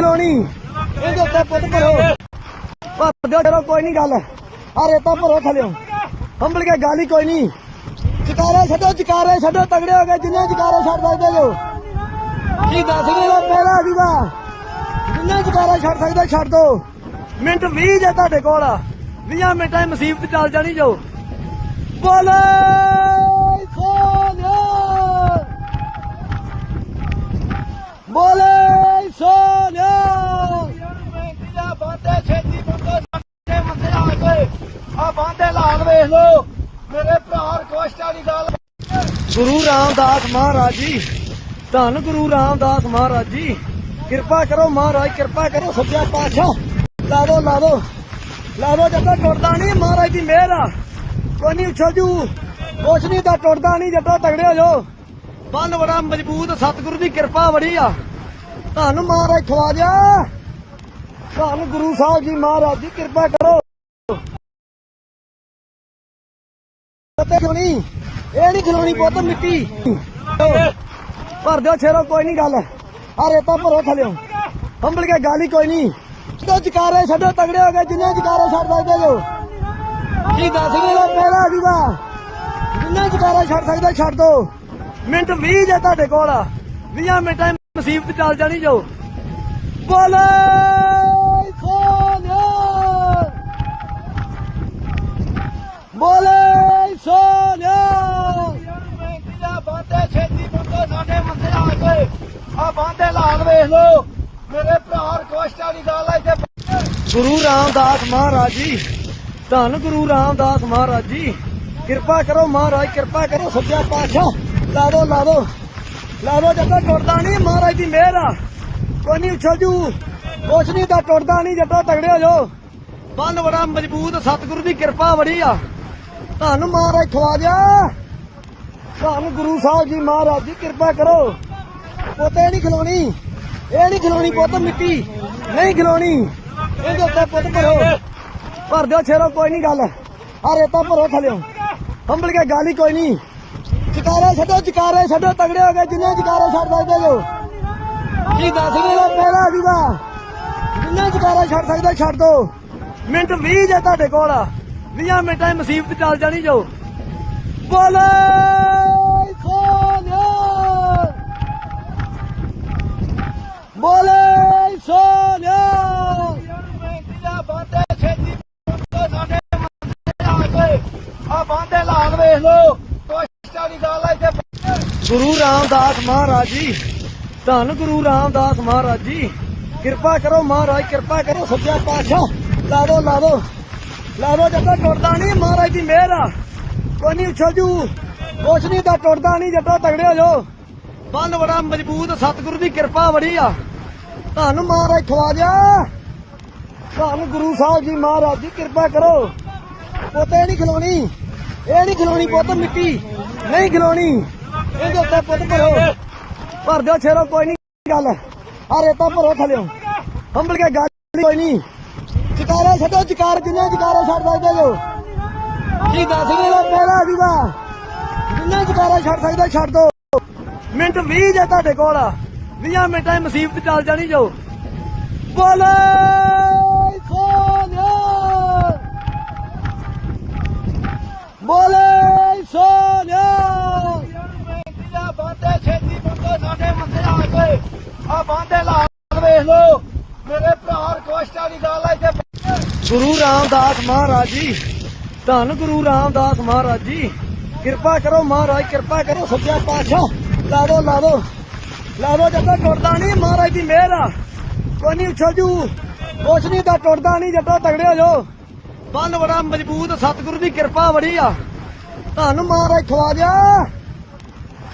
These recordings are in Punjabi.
ਖਲੋਣੀ ਇਹਦੇ ਉੱਤੇ ਪੁੱਤ ਭਰੋ ਭਰ ਦਿਓ ਚਲੋ ਕੋਈ ਨਹੀਂ ਗੱਲ। ਆ ਰੇਤਾ ਭਰੋ ਥਲਿਓ। ਹੰਬਲ ਕੇ ਗਾਲੀ ਕੋਈ ਨਹੀਂ। ਜਕਾਰੇ ਛੱਡੋ ਜਕਾਰੇ ਛੱਡੋ, ਤਗੜੇ ਹੋ ਗਏ, ਜਿੰਨੇ ਜਕਾਰੇ ਛੱਡ ਸਕਦੇ ਜੋ ਕੀ ਦੱਸ ਰਹੇ ਹੋ? ਪਹਿਲਾ ਦੀਵਾ ਜਿੰਨੇ ਜਕਾਰੇ ਛੱਡ ਸਕਦੇ, ਛੱਡ ਦੋ। ਮਿੰਟ 20 ਜੇ ਤੁਹਾਡੇ ਕੋਲ। 20 ਮਿੰਟਾਂ 'ਚ ਮੁਸੀਬਤ ਚੱਲ ਜਾਣੀ ਜੋ। ਬੋਲੇ ਸੋਨਿਆ ਬੋਲੇ ਸੋਨਿਆ। ਆ ਬਾਂਦੇ ਲਾਲ ਵੇਖ ਲੋ ਮੇਰੇ ਭਰਾ ਰਿਕਵੈਸਟਾਂ ਦੀ ਗੱਲ ਗੁਰੂ ਰਾਮਦਾਸ ਮਹਾਰਾਜ ਜੀ, ਧੰਨ ਗੁਰੂ ਰਾਮਦਾਸ ਮਹਾਰਾਜ ਜੀ। ਕਿਰਪਾ ਕਰੋ ਮਹਾਰਾਜ, ਕਿਰਪਾ ਕਰੋ ਸੱਚਾ ਪਾਤਸ਼ਾਹ। ਲਾ ਦੋ ਲਾ ਦੋ ਲਾ ਦੋ ਜਦੋਂ ਟੁੱਟਦਾ ਨਹੀਂ ਮਹਾਰਾਜ ਦੀ ਮਿਹਰ ਆ। ਕੋਈ ਨਹੀਂ ਉਛਲ ਜੂ। ਕੁਛ ਨਹੀਂ ਤਾਂ ਟੁੱਟਦਾ ਨਹੀਂ ਜੱਟੋ ਤਗੜੇ ਹੋ ਜਾਓ। ਬੰਨ ਬੜਾ ਮਜ਼ਬੂਤ, ਸਤਿਗੁਰੂ ਦੀ ਕਿਰਪਾ ਬੜੀ ਆ। ਤੁਹਾਨੂੰ ਮਹਾਰਾਜ, ਖਵਾ ਦਿਆ। ਤੁਹਾਨੂੰ ਗੁਰੂ ਸਾਹਿਬ ਜੀ ਮਹਾਰਾਜ ਦੀ ਕਿਰਪਾ ਕਰੋ। ਤੇ ਖਲੋਣੀ ਇਹ ਨਹੀਂ ਖਲੋਣੀ ਪੁੱਤ ਮਿੱਟੀ। ਭਰ ਦਿਓ ਛੇਰੋ ਕੋਈ ਨਹੀਂ ਗੱਲ। ਆ ਰੇਤਾ ਭਰੋ ਥਲਿਓ ਹੰਬਲ ਕੇ ਗਾਲੀ ਕੋਈ ਨਹੀਂ। ਤੋ ਜਕਾਰੇ ਛੱਡੋ, ਤਗੜੇ ਹੋ ਗਏ, ਜਿੰਨੇ ਜਕਾਰੇ ਛੱਡ ਸਕਦੇ ਜੋ ਕੀ ਦੱਸ ਰਹੇ ਹੋ? ਪਹਿਲਾ ਦੀਵਾ। ਜਿੰਨੇ ਜਕਾਰੇ ਛੱਡ ਸਕਦੇ, ਛੱਡ ਦੋ। ਮਿੰਟ 20 ਜੇ ਤੁਹਾਡੇ ਕੋਲ 20 ਮਿੰਟਾਂ ਮੁਸੀਬਤ ਚੱਲ ਜਾਣੀ ਜੋ। ਬੋਲੇ ਸੋਨਿਆ। ਬੋਲੇ ਸੋਨਿਆ। ਬਾਂਦੇ ਛੇਤੀ ਬੰਦੇ ਸਾਡੇ ਮੰਦੇ ਆ ਗਏ ਆ ਬਾਂਦੇ ਲਾਲ ਵੇਖ ਲੋ ਮੇਰੇ ਭਰਾ ਰਿਕਵੈਸਟਾਂ ਦੀ ਗੱਲ ਆ ਇੱਥੇ ਗੁਰੂ ਰਾਮਦਾਸ ਮਹਾਰਾਜ ਜੀ, ਧੰਨ ਗੁਰੂ ਰਾਮਦਾਸ ਮਹਾਰਾਜ ਜੀ। ਕਿਰਪਾ ਕਰੋ ਮਹਾਰਾਜ, ਕਿਰਪਾ ਕਰੋ ਸੱਚਾ ਪਾਤਸ਼ਾਹ। ਲਾ ਦੋ ਲਾ ਦੋ। ਟੁੱਟਦਾ ਨਹੀਂ। ਮਹਾਰਾਜ ਦੀ ਮਿਹਰ ਆ। ਕੋਈ ਨਹੀਂ ਉਛਲ ਜੂ। ਕੁਛ ਨਹੀਂ, ਤਾਂ ਟੁੱਟਦਾ ਨਹੀਂ। ਜੱਟੋ, ਤਗੜੇ ਹੋ ਜਾਓ। ਬੰਨ ਬੜਾ ਮਜ਼ਬੂਤ। ਸਤਿਗੁਰੂ ਦੀ ਕਿਰਪਾ ਬੜੀ ਆ। ਤੁਹਾਨੂੰ ਮਹਾਰਾਜ, ਖਵਾ ਦਿਆ। ਤੁਹਾਨੂੰ ਗੁਰੂ ਸਾਹਿਬ ਜੀ ਮਹਾਰਾਜ ਦੀ ਕਿਰਪਾ ਕਰੋ। ਪੋਤੇ ਨਹੀਂ ਖਲੋਣੀ ਇਹ ਨਹੀਂ ਖਲੋਣੀ ਪੁੱਤ ਮਿੱਟੀ। ਨਹੀਂ ਖਲੋਣੀ ਇਹਦੇ ਉੱਤੇ ਪੁੱਤ ਭਰੋ। ਭਰ ਦਿਓ ਛੇਰੋ ਕੋਈ ਨਹੀਂ ਗੱਲ। ਆ ਰੇਤਾ ਭਰੋ ਥਲਿਓ। ਹੰਬਲ ਕੇ ਗਾਲੀ ਕੋਈ ਨਹੀਂ। ਜਕਾਰੇ ਛੱਡੋ ਜਕਾਰੇ ਛੱਡੋ, ਤਗੜੇ ਹੋ ਗਏ, ਜਿੰਨੇ ਜਕਾਰੇ ਛੱਡ ਸਕਦੇ ਜੋ। ਕੀ ਦੱਸ ਰਹੇ ਹੋ ਪਹਿਲਾ ਦੀਵਾ ਜਿੰਨੇ ਜਕਾਰੇ ਛੱਡ ਸਕਦੇ, ਛੱਡ ਦੋ। ਮਿੰਟ 20 ਜੇ ਤੁਹਾਡੇ ਕੋਲ 20 ਮਿੰਟਾਂ 'ਚ ਮੁਸੀਬਤ ਚੱਲ ਜਾਣੀ ਜੋ। ਬੋਲੇ, ਸੋਨਿਆ! ਬੋਲੇ, ਸੋਨਿਆ! ਬਾਂਦੇ ਛੇਤੀ ਬੰਦੇ ਸਾਡੇ ਮੰਦੇ ਆ ਗਏ ਆ ਬਾਂਦੇ ਲਾਲ ਵੇਖ ਲੋ ਰਿਕਵੈਸਟਾਂ ਦੀ ਗੱਲ ਆ ਇੱਥੇ ਗੁਰੂ ਰਾਮਦਾਸ ਮਹਾਰਾਜ ਜੀ, ਧੰਨ ਗੁਰੂ ਰਾਮਦਾਸ ਮਹਾਰਾਜ ਜੀ। ਕਿਰਪਾ ਕਰੋ ਮਹਾਰਾਜ, ਕਿਰਪਾ ਕਰੋ ਸੱਚਾ ਪਾਤਸ਼ਾਹ। ਲਾ ਦੋ ਲਾ ਦੋ ਲਾ ਦੋ ਜਦੋਂ ਟੁੱਟਦਾ ਨਹੀਂ ਮਹਾਰਾਜ ਦੀ ਮਿਹਰ। ਆ ਕੋਈ ਨਹੀਂ ਉਛਲ ਜੂ। ਕੁਛ ਨਹੀਂ ਤਾਂ ਟੁੱਟਦਾ ਨਹੀਂ ਜੱਟੋ ਤਗੜੇ ਹੋ ਜਾਓ। ਬੰਨ ਬੜਾ ਮਜ਼ਬੂਤ ਸਤਿਗੁਰੂ ਦੀ ਕਿਰਪਾ ਬੜੀ ਆ। ਤੁਹਾਨੂੰ ਮਹਾਰਾਜ, ਖਵਾ ਦਿਆ। ਤੁਹਾਨੂੰ ਗੁਰੂ ਸਾਹਿਬ ਜੀ ਮਹਾਰਾਜ ਜੀ, ਕਿਰਪਾ ਕਰੋ। ਪੋਤੇ ਨਹੀਂ ਖਲੋਣੀ ਇਹ ਨਹੀਂ ਖਲੋਣੀ ਪੁੱਤ ਮਿੱਟੀ। ਨਹੀਂ ਖਲੋਣੀ ਇਹਦੇ ਉੱਤੇ ਪੁੱਤ ਭਰੋ। ਭਰ ਦਿਓ ਛੇਰੋ ਕੋਈ ਨਹੀਂ ਗੱਲ ਆ ਰੇਤਾ ਭਰੋ ਥਲਿਓ ਹੰਬਲ ਕੇ ਗਾਲੀ ਕੋਈ ਨਹੀਂ ਜਕਾਰੇ ਛੱਡੋ ਜਕਾਰ ਜਿੰਨੇ ਜਕਾਰੇ ਛੱਡ ਸਕਦੇ ਜੋ। ਕੀ ਦੱਸ ਰਹੇ ਹੋ? ਪਹਿਲਾ ਦੀਵਾ ਜਿੰਨੇ ਜਕਾਰੇ ਛੱਡ ਸਕਦੇ, ਛੱਡ ਦੋ। ਮਿੰਟ 20 ਜੇ ਤੁਹਾਡੇ ਕੋਲ 20 ਮਿੰਟਾਂ 'ਚ ਮੁਸੀਬਤ ਚੱਲ ਜਾਣੀ ਜੋ। ਬੋਲੇ ਸੋਨਿਆ ਬੋਲੇ ਸੋਨਿਆ ਬਾਂਦੇ ਛੇਤੀ ਬੰਦੇ ਸਾਡੇ ਮੰਦੇ ਆ ਗਏ ਆ ਬਾਂਦੇ ਲਾਲ ਵੇਖ ਲੋ ਮੇਰੇ ਭਰਾ ਰਿਕਵੈਸਟਾਂ ਦੀ ਗੱਲ ਆ ਇੱਥੇ ਗੁਰੂ ਰਾਮਦਾਸ ਮਹਾਰਾਜ ਜੀ, ਧੰਨ ਗੁਰੂ ਰਾਮਦਾਸ ਮਹਾਰਾਜ ਜੀ। ਕਿਰਪਾ ਕਰੋ ਮਹਾਰਾਜ, ਕਿਰਪਾ ਕਰੋ ਸੱਚਾ ਪਾਤਸ਼ਾਹ। ਲਾ ਦੋ ਲਾ ਦੋ। ਲਾ ਦੋ, ਜਦੋਂ ਟੁੱਟਦਾ ਨਹੀਂ ਮਹਾਰਾਜ ਦੀ ਮਿਹਰ ਆ। ਕੋਈ ਨਹੀਂ ਉਛਲ ਜੂ ਕੁਛ ਨਹੀਂ ਤਾਂ ਟੁੱਟਦਾ ਨਹੀਂ ਜੱਟੋ ਤਗੜੇ ਹੋ ਜਾਓ। ਬੰਨ ਬੜਾ ਮਜ਼ਬੂਤ, ਸਤਿਗੁਰੂ ਦੀ ਕਿਰਪਾ ਬੜੀ ਆ। ਤੁਹਾਨੂੰ ਮਹਾਰਾਜ, ਖਵਾ ਦਿਆ।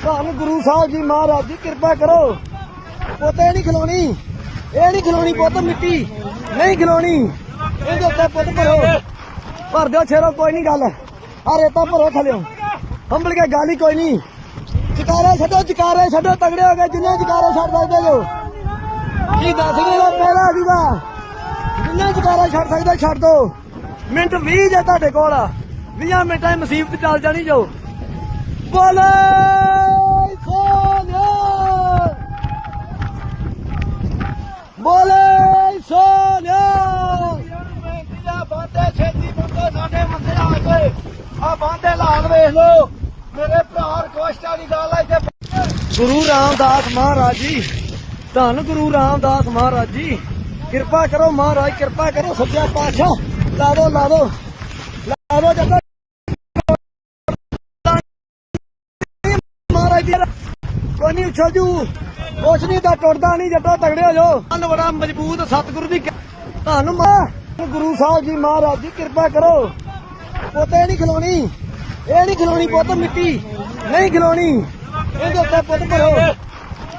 ਤੁਹਾਨੂੰ ਗੁਰੂ ਸਾਹਿਬ ਜੀ ਮਹਾਰਾਜ ਜੀ, ਕਿਰਪਾ ਕਰੋ। ਪੋਤੇ ਨਹੀਂ ਖਲੋਣੀ ਇਹ ਨਹੀਂ ਖਲੋਣੀ ਪੁੱਤ ਮਿੱਟੀ, ਨਹੀਂ ਖਲੋਣੀ ਇਹਦੇ ਉੱਤੇ ਪੁੱਤ ਭਰੋ। ਭਰ ਦਿਓ ਛੇਰੋ ਕੋਈ ਨਹੀਂ ਗੱਲ। ਆ ਰੇਤਾ ਭਰੋ ਥਲਿਓ। ਹੰਬਲ ਕੇ ਗਾਲੀ ਕੋਈ ਨਹੀਂ। ਜਕਾਰੇ ਛੱਡੋ ਜਕਾਰੇ ਛੱਡੋ, ਤਗੜੇ ਹੋ ਗਏ, ਜਿੰਨੇ ਜਕਾਰੇ ਛੱਡ ਸਕਦੇ ਜੋ। ਕੀ ਦੱਸ ਰਹੇ ਹੋ, ਪਹਿਲਾ ਦੀਵਾ ਜਿੰਨੇ ਜਕਾਰੇ ਛੱਡ ਸਕਦੇ, ਛੱਡ ਦੋ। ਮਿੰਟ 20 ਜੇ ਤੁਹਾਡੇ ਕੋਲ 20 ਮਿੰਟਾਂ 'ਚ ਮੁਸੀਬਤ ਚੱਲ ਜਾਣੀ ਜੋ। ਬੋਲੇ ਸੋਨਿਆ ਬੋਲੇ ਸੋਨਿਆ। ਬਾਂਦੇ ਛੇਤੀ ਬੰਦੇ ਸਾਡੇ ਮੰਦੇ ਆ ਗਏ ਆ ਬਾਂਦੇ ਲਾਲ ਵੇਖ ਲੋ ਮੇਰੇ ਭਰਾ ਰਿਕਵੈਸਟਾਂ ਦੀ ਗੱਲ ਇੱਥੇ ਗੁਰੂ ਰਾਮਦਾਸ ਮਹਾਰਾਜ ਜੀ, ਧੰਨ ਗੁਰੂ ਰਾਮਦਾਸ ਮਹਾਰਾਜ ਜੀ। ਕਿਰਪਾ ਕਰੋ ਮਹਾਰਾਜ, ਕਿਰਪਾ ਕਰੋ ਸੱਚਾ ਪਾਤਸ਼ਾਹ। ਲਾ ਦੋ ਲਾ ਜੱਗਾ ਮਹਾਰਾਜ ਜੀ, ਕੋਈ ਨਹੀਂ ਉਛਲ ਜੂ ਕੁਛ ਨਹੀਂ ਤਾਂ ਟੁੱਟਦਾ ਨਹੀਂ ਜੱਟੋ ਤਗੜੇ ਹੋ ਜਾਓ। ਅੰਨ ਬੜਾ ਮਜ਼ਬੂਤ ਸਤਿਗੁਰੂ ਦੀ ਧੰਨ ਮਾ ਗੁਰੂ ਸਾਹਿਬ ਜੀ ਮਹਾਰਾਜ ਜੀ ਕਿਰਪਾ ਕਰੋ। ਪੋਤੇ ਨਹੀਂ ਖਲੋਣੀ। ਇਹ ਨਹੀਂ ਖਲੋਣੀ ਪੁੱਤ ਮਿੱਟੀ। ਨਹੀਂ ਖਲੋਣੀ। ਇਹਦੇ ਉੱਤੇ ਪੁੱਤ ਭਰੋ।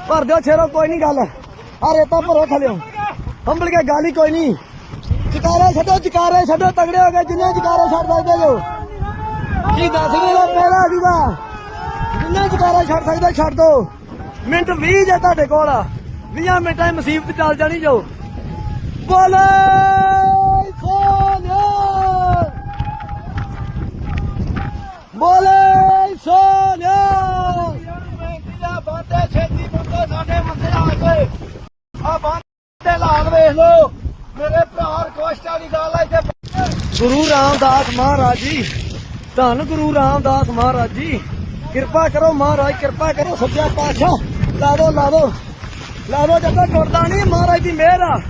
ਭਰ ਦਿਓ ਛੇਰੋ ਕੋਈ ਨਹੀਂ ਗੱਲ। ਆ ਰੇਤਾ ਭਰੋ ਥਲਿਓ। ਹੰਬਲ ਕੇ ਗਾਲੀ ਕੋਈ ਨਹੀਂ। ਜਕਾਰੇ ਛੱਡੋ ਜਕਾਰੇ ਛੱਡੋ ਤਗੜੇ ਹੋ ਗਏ ਜਿੰਨੇ ਜਕਾਰੇ ਛੱਡ ਸਕਦੇ ਜੋ। ਕੀ ਦੱਸ ਦਾ ਪਹਿਲਾ ਜੂਗਾ ਜਿੰਨੇ ਜਕਾਰੇ ਛੱਡ ਸਕਦੇ ਛੱਡ ਦੋ। ਮਿੰਟ 20 ਜੇ ਤੁਹਾਡੇ ਕੋਲ 20 ਮਿੰਟਾਂ ਮੁਸੀਬਤ ਚੱਲ ਜਾਣੀ ਜੋ ਬੋਲੇ ਸੋਨਿਆ। ਬੋਲੇ ਸੋਨਿਆ। ਬਾਂਦੇ ਛੇਤੀ ਬੰਦੇ ਸਾਡੇ ਮੰਦੇ ਆ ਗਏ ਆ ਬਾਂਦੇ ਲਾਲ ਵੇਖ ਲੋ ਮੇਰੇ ਭਰਾ ਰਿਕਵੈਸਟਾਂ ਦੀ ਗੱਲ ਆ ਇੱਥੇ ਗੁਰੂ ਰਾਮਦਾਸ ਮਹਾਰਾਜ ਜੀ, ਧੰਨ ਗੁਰੂ ਰਾਮਦਾਸ ਮਹਾਰਾਜ ਜੀ। ਕਿਰਪਾ ਕਰੋ ਮਹਾਰਾਜ, ਕਿਰਪਾ ਕਰੋ ਸੱਚਾ ਪਾਤਸ਼ਾਹ। ਲਾ ਦੋ ਲਾ ਦੋ ਜੱਟਾ ਟੁੱਟਦਾ ਨਹੀਂ, ਮਹਾਰਾਜ ਦੀ ਮਿਹਰ ਆ।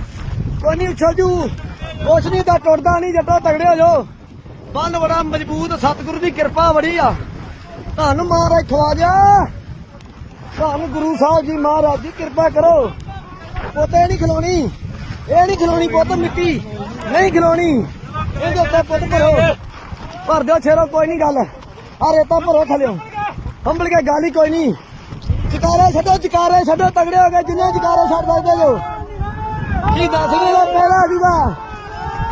ਕੋਈ ਨਹੀਂ ਉਛਲ ਜੂ। ਕੁਛ ਨਹੀਂ, ਤਾਂ ਟੁੱਟਦਾ ਨਹੀਂ ਜੱਟਾ ਤਗੜੇ ਹੋ ਜਾਓ। ਬੰਨ ਬੜਾ ਮਜ਼ਬੂਤ, ਸਤਿਗੁਰੂ ਦੀ ਕਿਰਪਾ ਬੜੀ ਆ। ਤੁਹਾਨੂੰ ਮਹਾਰਾਜ ਖਵਾ ਦਿਆ। ਤੁਹਾਨੂੰ ਗੁਰੂ ਸਾਹਿਬ ਜੀ ਮਹਾਰਾਜ ਦੀ ਕਿਰਪਾ ਕਰੋ। ਪੋਤੇ ਨਹੀਂ ਖਲੋਣੀ। ਇਹ ਨਹੀਂ ਖਲੋਣੀ ਪੁੱਤ ਮਿੱਟੀ। ਨਹੀਂ ਖਲੋਣੀ। ਇਹਦੇ ਉੱਤੇ ਪੁੱਤ ਭਰੋ। ਭਰ ਦਿਓ ਛੇਰੋ ਕੋਈ ਨਹੀਂ ਗੱਲ। ਆ ਰੇਤਾ ਭਰੋ ਥਲਿਓ। ਹੰਬਲ ਕੇ ਗਾਲੀ ਕੋਈ ਨਹੀਂ। ਜਕਾਰੇ ਛੱਡੋ ਜਕਾਰੇ ਛੱਡੋ, ਤਗੜੇ ਹੋ ਗਏ, ਜਿੰਨੇ ਜਕਾਰੇ ਛੱਡ ਸਕਦੇ ਜੋ ਕੀ ਦੱਸ ਗਏ ਦਾ ਪਹਿਲਾ ਜੂਗਾ।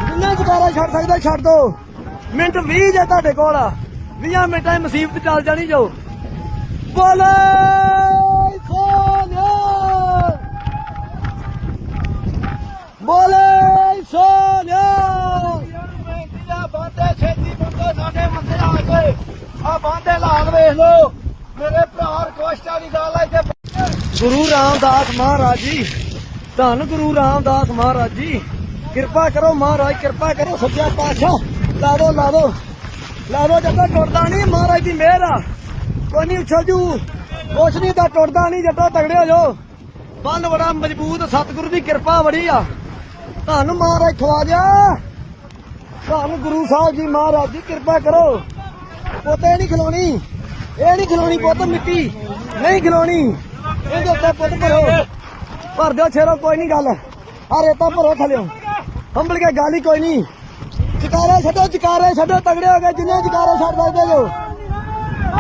ਜਿੰਨੇ ਜਕਾਰੇ ਛੱਡ ਸਕਦੇ, ਛੱਡ ਦੋ। ਮਿੰਟ 20 ਜੇ ਤੁਹਾਡੇ ਕੋਲ 20 ਮਿੰਟਾਂ 'ਚ ਮੁਸੀਬਤ ਚੱਲ ਜਾਣੀ ਜੋ। ਬੋਲੇ ਸੋਨਿਆ। ਬੋਲੇ ਸੋਨਿਆ। ਬੇਨਤੀ ਛੇਤੀ ਬੰਦੇ ਸਾਡੇ ਮੰਦੇ ਆ ਗਏ। ਆ ਬਾਂਦੇ ਲਾਲ ਵੇਖ ਲੋ ਮੇਰੇ ਭਰਾ ਰਿਕਵੈਸਟਾਂ ਦੀ ਗੱਲ ਆ, ਇੱਥੇ ਗੁਰੂ ਰਾਮਦਾਸ ਮਹਾਰਾਜ ਜੀ, ਧੰਨ ਗੁਰੂ ਰਾਮਦਾਸ ਮਹਾਰਾਜ ਜੀ। ਕਿਰਪਾ ਕਰੋ ਮਹਾਰਾਜ, ਕਿਰਪਾ ਕਰੋ ਸੱਚਾ ਪਾਤਸ਼ਾਹ। ਲਾ ਦੋ ਲਾ ਦੋ। ਟੁੱਟਦਾ ਨਹੀਂ, ਮਹਾਰਾਜ ਦੀ ਮਿਹਰ ਆ। ਕੋਈ ਨਹੀਂ ਉਛਲ ਜੂ। ਕੁਛ ਨਹੀਂ ਤਾਂ ਟੁੱਟਦਾ ਨਹੀਂ ਜਦੋਂ ਤਗੜੇ ਹੋ ਜਾਓ। ਬੰਨ ਬੜਾ ਮਜ਼ਬੂਤ ਸਤਿਗੁਰੂ ਦੀ ਕਿਰਪਾ ਬੜੀ ਆ। ਤੁਹਾਨੂੰ ਮਹਾਰਾਜ, ਖਵਾ ਦਿਆ। ਤੁਹਾਨੂੰ ਗੁਰੂ ਸਾਹਿਬ ਜੀ ਮਹਾਰਾਜ ਜੀ, ਕਿਰਪਾ ਕਰੋ। ਪੋਤੇ ਨਹੀਂ ਖਲੋਣੀ। ਇਹ ਨਹੀਂ ਖਲੋਣੀ ਪੁੱਤ, ਮਿੱਟੀ। ਨਹੀਂ ਖਲੋਣੀ ਇਹਦੇ ਉੱਤੇ ਪੁੱਤ ਭਰੋ। ਭਰ ਦਿਓ ਛੇਰੋ ਕੋਈ ਨਹੀਂ ਗੱਲ। ਆ ਰੇਤਾ ਭਰੋ ਥਲਿਓ। ਹੰਬਲ ਕੇ ਗਾਲੀ ਕੋਈ ਨਹੀਂ। ਜਕਾਰੇ ਛੱਡੋ ਜਕਾਰੇ ਛੱਡੋ, ਤਗੜੇ ਹੋ ਗਏ, ਜਿੰਨੇ ਜਕਾਰੇ ਛੱਡ ਸਕਦੇ ਜੋ।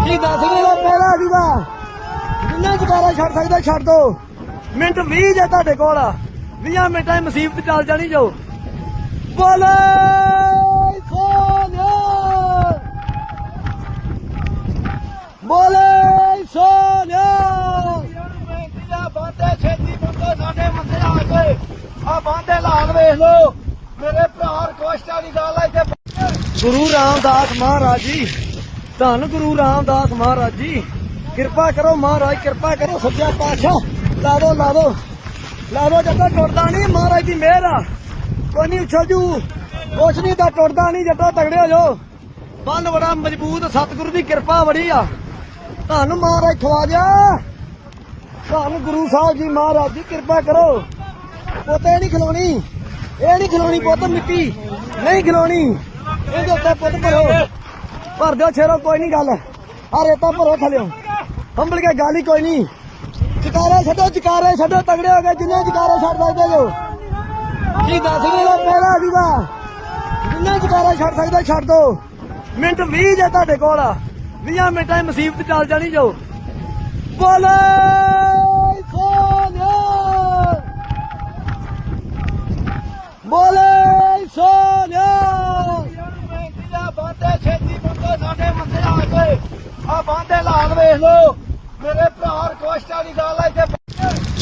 ਕੀ ਦੱਸ ਗਏ ਦਾ ਪਹਿਲਾ ਜੂਗਾ ਜਿੰਨੇ ਜਕਾਰੇ ਛੱਡ ਸਕਦੇ, ਛੱਡ ਦੋ। ਮਿੰਟ 20 ਜੇ ਤੁਹਾਡੇ ਕੋਲ 20 ਮਿੰਟਾਂ 'ਚ ਮੁਸੀਬਤ ਚੱਲ ਜਾਣੀ ਜੋ। ਬੋਲੇ ਸੋਨਿਆ ਬੋਲੇ ਸੋਨਿਆ। ਬਾਂਦੇ ਛੇਤੀ ਬੰਦੇ ਸਾਡੇ ਮੰਦੇ ਆ ਗਏ ਆ ਬਾਂਦੇ ਲਾਲ ਵੇਖ ਲੋ ਮੇਰੇ ਭਰਾ ਰਿਕਵੈਸਟਾਂ ਦੀ ਗੱਲ ਆ ਇੱਥੇ ਗੁਰੂ ਰਾਮਦਾਸ ਮਹਾਰਾਜ ਜੀ, ਧੰਨ ਗੁਰੂ ਰਾਮਦਾਸ ਮਹਾਰਾਜ ਜੀ। ਕਿਰਪਾ ਕਰੋ ਮਹਾਰਾਜ, ਕਿਰਪਾ ਕਰੋ ਸੱਚਾ ਪਾਤਸ਼ਾਹ। ਲਾ ਦੋ ਲਾ ਦੋ ਲਾ ਜੱਟੋ ਟੁੱਟਦਾ ਨਹੀਂ, ਮਹਾਰਾਜ ਦੀ ਮਿਹਰ ਆ। ਕੋਈ ਨਹੀਂ ਛੋਜੂ ਕੁਛ ਨਹੀਂ ਤਾਂ ਟੁੱਟਦਾ ਨਹੀਂ ਜੱਟੋ ਤਗੜੇ ਹੋ ਜਾਓ। ਬੰਨ ਬੜਾ ਮਜ਼ਬੂਤ ਸਤਿਗੁਰੂ ਦੀ ਕਿਰਪਾ ਬੜੀ ਆ। ਤੁਹਾਨੂੰ ਮਹਾਰਾਜ ਖਵਾ ਦਿਆ ਗੁਰੂ ਸਾਹਿਬ ਜੀ ਮਹਾਰਾਜ ਜੀ, ਕਿਰਪਾ ਕਰੋ। ਪੋਤੇ ਨਹੀਂ ਖਲੋਣੀ ਇਹ ਨਹੀਂ ਖਲੋਣੀ ਪੁੱਤ ਮਿੱਟੀ। ਨਹੀਂ ਖਲੋਣੀ ਇਹਦੇ ਉੱਤੇ ਪੁੱਤ ਭਰੋ। ਭਰ ਦਿਓ ਛੇਰੋ ਕੋਈ ਨਹੀਂ ਗੱਲ। ਆ ਰੇਤਾ ਭਰੋ ਥਲਿਓ। ਹੰਬਲ ਕੇ ਗਾਲੀ ਕੋਈ ਨਹੀਂ। ਜਕਾਰੇ ਛੱਡੋ ਜਕਾਰੇ ਛੱਡੋ, ਤਗੜੇ ਹੋ ਗਏ। ਜਿੰਨੇ ਜਕਾਰੇ ਛੱਡ ਸਕਦੇ ਜੋ ਕੀ ਦੱਸ ਗਏ ਦਾ ਪਹਿਲਾ ਜੂਗਾ ਜਿੰਨੇ ਜਕਾਰੇ ਛੱਡ ਸਕਦੇ, ਛੱਡ ਦੋ। ਮਿੰਟ 20 ਜੇ ਤੁਹਾਡੇ ਕੋਲ 20 ਮਿੰਟਾਂ 'ਚ ਮੁਸੀਬਤ ਚੱਲ ਜਾਣੀ ਜੋ ਬੋਲੇ ਸੋਨਿਆ। ਬੋਲੇ ਸੋਨਿਆ। ਬਾਂਦੇ ਛੇਤੀ ਬੰਦੇ ਸਾਡੇ ਮੰਦੇ ਆ ਗਏ ਆ ਬਾਂਦੇ ਲਾਲ ਵੇਖ ਲੋ ਮੇਰੇ ਭਰਾ ਰਿਕਵੈਸਟਾਂ ਦੀ ਗੱਲ ਆ ਇੱਥੇ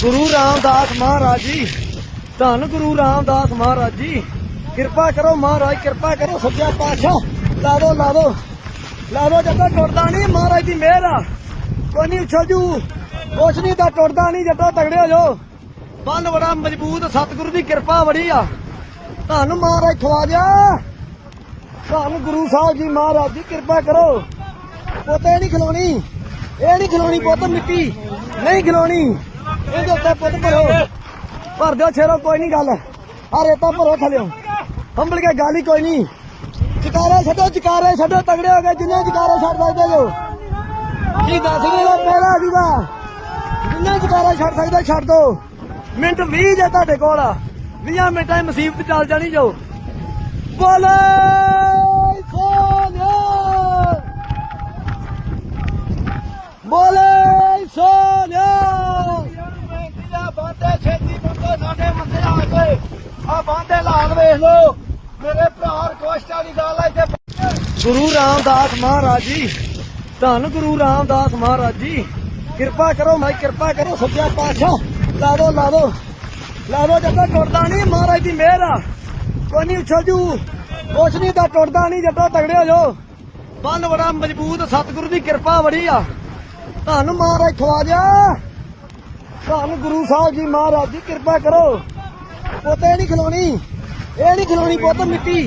ਗੁਰੂ ਰਾਮਦਾਸ ਮਹਾਰਾਜ ਜੀ, ਧੰਨ ਗੁਰੂ ਰਾਮਦਾਸ ਮਹਾਰਾਜ ਜੀ। ਕਿਰਪਾ ਕਰੋ ਮਹਾਰਾਜ, ਕਿਰਪਾ ਕਰੋ ਸੱਚਾ ਪਾਤਸ਼ਾਹ। ਲਾ ਦੋ ਲਾ ਦੋ। ਲਾ ਦੋ ਜੱਟੋ ਟੁੱਟਦਾ ਨਹੀਂ, ਮਹਾਰਾਜ ਦੀ ਮਿਹਰ ਆ। ਕੋਈ ਨਹੀਂ, ਉਛਲ ਕੁਛ ਨਹੀਂ, ਤਾਂ ਟੁੱਟਦਾ ਨਹੀਂ ਜੱਟੋ ਤਗੜੇ ਹੋ ਜਾਓ। ਬੰਨ ਬੜਾ ਮਜ਼ਬੂਤ, ਸਤਿਗੁਰੂ ਦੀ ਕਿਰਪਾ ਬੜੀ ਆ। ਤੁਹਾਨੂੰ ਮਹਾਰਾਜ ਖਵਾਜਾ ਤੁਹਾਨੂੰ ਗੁਰੂ ਸਾਹਿਬ ਜੀ ਮਹਾਰਾਜ ਦੀ ਕਿਰਪਾ ਕਰੋ। ਪੁੱਤ ਇਹ ਨਹੀਂ ਖਲੋਣੀ ਇਹ ਨਹੀਂ ਖਲੋਣੀ ਪੁੱਤ ਮਿੱਟੀ। ਨਹੀਂ ਖਲੋਣੀ ਇਹਦੇ ਉੱਤੇ ਪੁੱਤ ਭਰੋ। ਭਰ ਦਿਓ ਛੇਰੋ ਕੋਈ ਨਹੀਂ ਗੱਲ। ਆ ਰੇਤਾ ਭਰੋ ਥਲਿਓ। ਹੰਬਲ ਕੇ ਗਾਲੀ ਕੋਈ ਨਹੀਂ। ਜਕਾਰੇ ਛੱਡੋ ਜਕਾਰੇ ਛੱਡੋ, ਤਗੜੇ ਹੋ ਗਏ, ਜਿੰਨੇ ਜਕਾਰੇ ਛੱਡ ਸਕਦੇ ਜੋ। ਕੀ ਦੱਸ ਰਹੇ ਪਹਿਲਾ ਜੂਗਾ ਜਿੰਨੇ ਜਕਾਰੇ ਛੱਡ ਸਕਦੇ, ਛੱਡ ਦੋ। ਮਿੰਟ 20 ਜੇ ਤੁਹਾਡੇ ਕੋਲ 20 ਮਿੰਟਾਂ 'ਚ ਮੁਸੀਬਤ ਚੱਲ ਜਾਣੀ ਜੋ। ਬੋਲੇ ਸੋਨਿਆ ਬੋਲੇ ਸੋਨਿਆ ਬੇਨਤੀ ਛੇਤੀ ਬੰਦੇ ਸਾਡੇ ਮੰਦੇ ਆ ਗਏ ਆ ਬਾਂਦੇ ਲਾਲ ਵੇਖ ਲੋ ਮੇਰੇ ਭਰਾ ਰਿਕਵੈਸਟਾਂ ਦੀ ਗੱਲ ਹੈ ਇੱਥੇ ਗੁਰੂ ਰਾਮਦਾਸ ਮਹਾਰਾਜ ਜੀ, ਧੰਨ ਗੁਰੂ ਰਾਮਦਾਸ ਮਹਾਰਾਜ ਜੀ। ਕਿਰਪਾ ਕਰੋ ਮੈਂ ਕਿਰਪਾ ਕਰੋ ਸੱਚਾ ਪਾਤਸ਼ਾਹ। ਲਾ ਦੋ ਲਾ ਦੋ ਲਾ ਦੋ ਜਦੋਂ ਟੁੱਟਦਾ ਨਹੀਂ, ਮਹਾਰਾਜ ਦੀ ਮਿਹਰ ਆ। ਕੋਈ ਨਹੀਂ ਉਛਲ ਜੂ। ਕੁਛ ਨਹੀਂ ਤਾਂ ਟੁੱਟਦਾ ਨਹੀਂ ਜਦੋਂ ਤਗੜੇ ਹੋ ਜਾਓ। ਬੰਨ ਬੜਾ ਮਜ਼ਬੂਤ, ਸਤਿਗੁਰੂ ਦੀ ਕਿਰਪਾ ਬੜੀ ਆ। ਤੁਹਾਨੂੰ ਮਹਾਰਾਜ ਖਵਾ ਖਵਾਜਾ ਤੁਹਾਨੂੰ ਗੁਰੂ ਸਾਹਿਬ ਜੀ ਮਹਾਰਾਜ ਦੀ ਕਿਰਪਾ ਕਰੋ। ਪੁੱਤ ਇਹ ਨਹੀਂ ਖਲੋਣੀ। ਇਹ ਨਹੀਂ ਖਲੋਣੀ ਪੁੱਤ ਮਿੱਟੀ।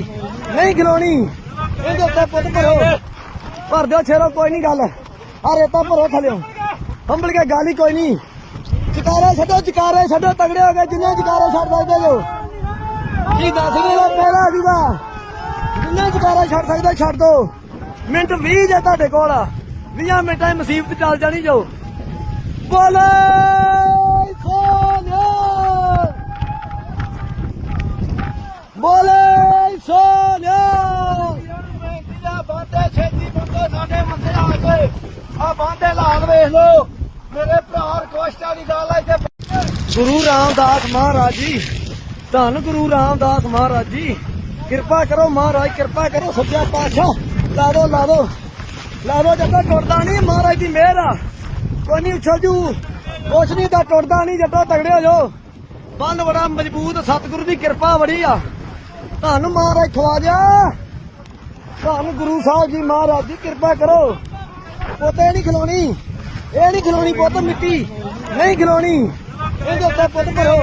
ਨਹੀਂ ਖਲੋਣੀ ਇਹਦੇ ਉੱਤੇ ਪੁੱਤ ਭਰੋ। ਭਰ ਦਿਓ ਛੇਰੋ ਕੋਈ ਨਹੀਂ ਗੱਲ। ਆ ਰੇਤਾ ਭਰੋ ਥਲਿਓ। ਹੰਬਲ ਕੇ ਗਾਲੀ ਕੋਈ ਨਹੀਂ। ਜਕਾਰੇ ਛੱਡੋ ਜਕਾਰੇ ਛੱਡੋ, ਤਗੜੇ ਹੋ ਗਏ, ਜਿੰਨੇ ਜਕਾਰੇ ਛੱਡ ਸਕਦੇ ਜੋ। ਕੀ ਦੱਸ ਰਹੇ ਹੋ ਪਹਿਲਾ ਜੂਗਾ ਜਿੰਨੇ ਜਕਾਰੇ ਛੱਡ ਸਕਦੇ, ਛੱਡ ਦੋ। ਮਿੰਟ 20 ਜੇ ਤੁਹਾਡੇ ਕੋਲ 20 ਮਿੰਟਾਂ 'ਚ ਮੁਸੀਬਤ ਚੱਲ ਜਾਣੀ ਜੋ। ਬੋਲੇ ਸੋਨਿਆ ਬੋਲੇ ਸੋਨਿਆ। ਬੇਨਤੀ ਬਾਂਦੇ ਛੇਤੀ ਬੰਦੇ ਸਾਡੇ ਮੰਦੇ ਆ ਗਏ ਆ ਬਾਂਦੇ ਲਾਲ ਵੇਖ ਲੋ ਮੇਰੇ ਭਰਾ ਰਿਕਵੈਸਟਾਂ ਦੀ ਗੱਲ ਹੈ ਇੱਥੇ ਗੁਰੂ ਰਾਮਦਾਸ ਮਹਾਰਾਜ ਜੀ, ਧੰਨ ਗੁਰੂ ਰਾਮਦਾਸ ਮਹਾਰਾਜ ਜੀ। ਕਿਰਪਾ ਕਰੋ ਮਹਾਰਾਜ, ਕਿਰਪਾ ਕਰੋ, ਸੱਚਾ ਪਾਤਸ਼ਾਹ। ਲਾ ਦੋ ਲਾ ਦੋ ਲਾ ਦੋ ਜਦੋਂ ਟੁੱਟਦਾ ਨਹੀਂ, ਮਹਾਰਾਜ ਦੀ ਮਿਹਰ ਆ। ਕੋਈ ਨਹੀਂ ਉਛਲ ਜੂ। ਕੁਛ ਨਹੀਂ ਤਾਂ ਟੁੱਟਦਾ ਨਹੀਂ ਜਦੋਂ ਤਗੜੇ ਹੋ ਜਾਓ। ਬੰਨ ਬੜਾ ਮਜ਼ਬੂਤ, ਸਤਿਗੁਰੂ ਦੀ ਕਿਰਪਾ ਬੜੀ ਆ। ਤੁਹਾਨੂੰ ਮਹਾਰਾਜ ਖਵਾਜਾ ਤੁਹਾਨੂੰ ਗੁਰੂ ਸਾਹਿਬ ਜੀ ਮਹਾਰਾਜ ਦੀ ਕਿਰਪਾ ਕਰੋ। ਪੁੱਤ ਇਹ ਨਹੀਂ ਖਲੋਣੀ। ਇਹ ਨਹੀਂ ਖਲੋਣੀ ਪੁੱਤ ਮਿੱਟੀ। ਨਹੀਂ ਖਲੋਣੀ। ਇਹਦੇ ਉੱਤੇ ਪੁੱਤ ਭਰੋ।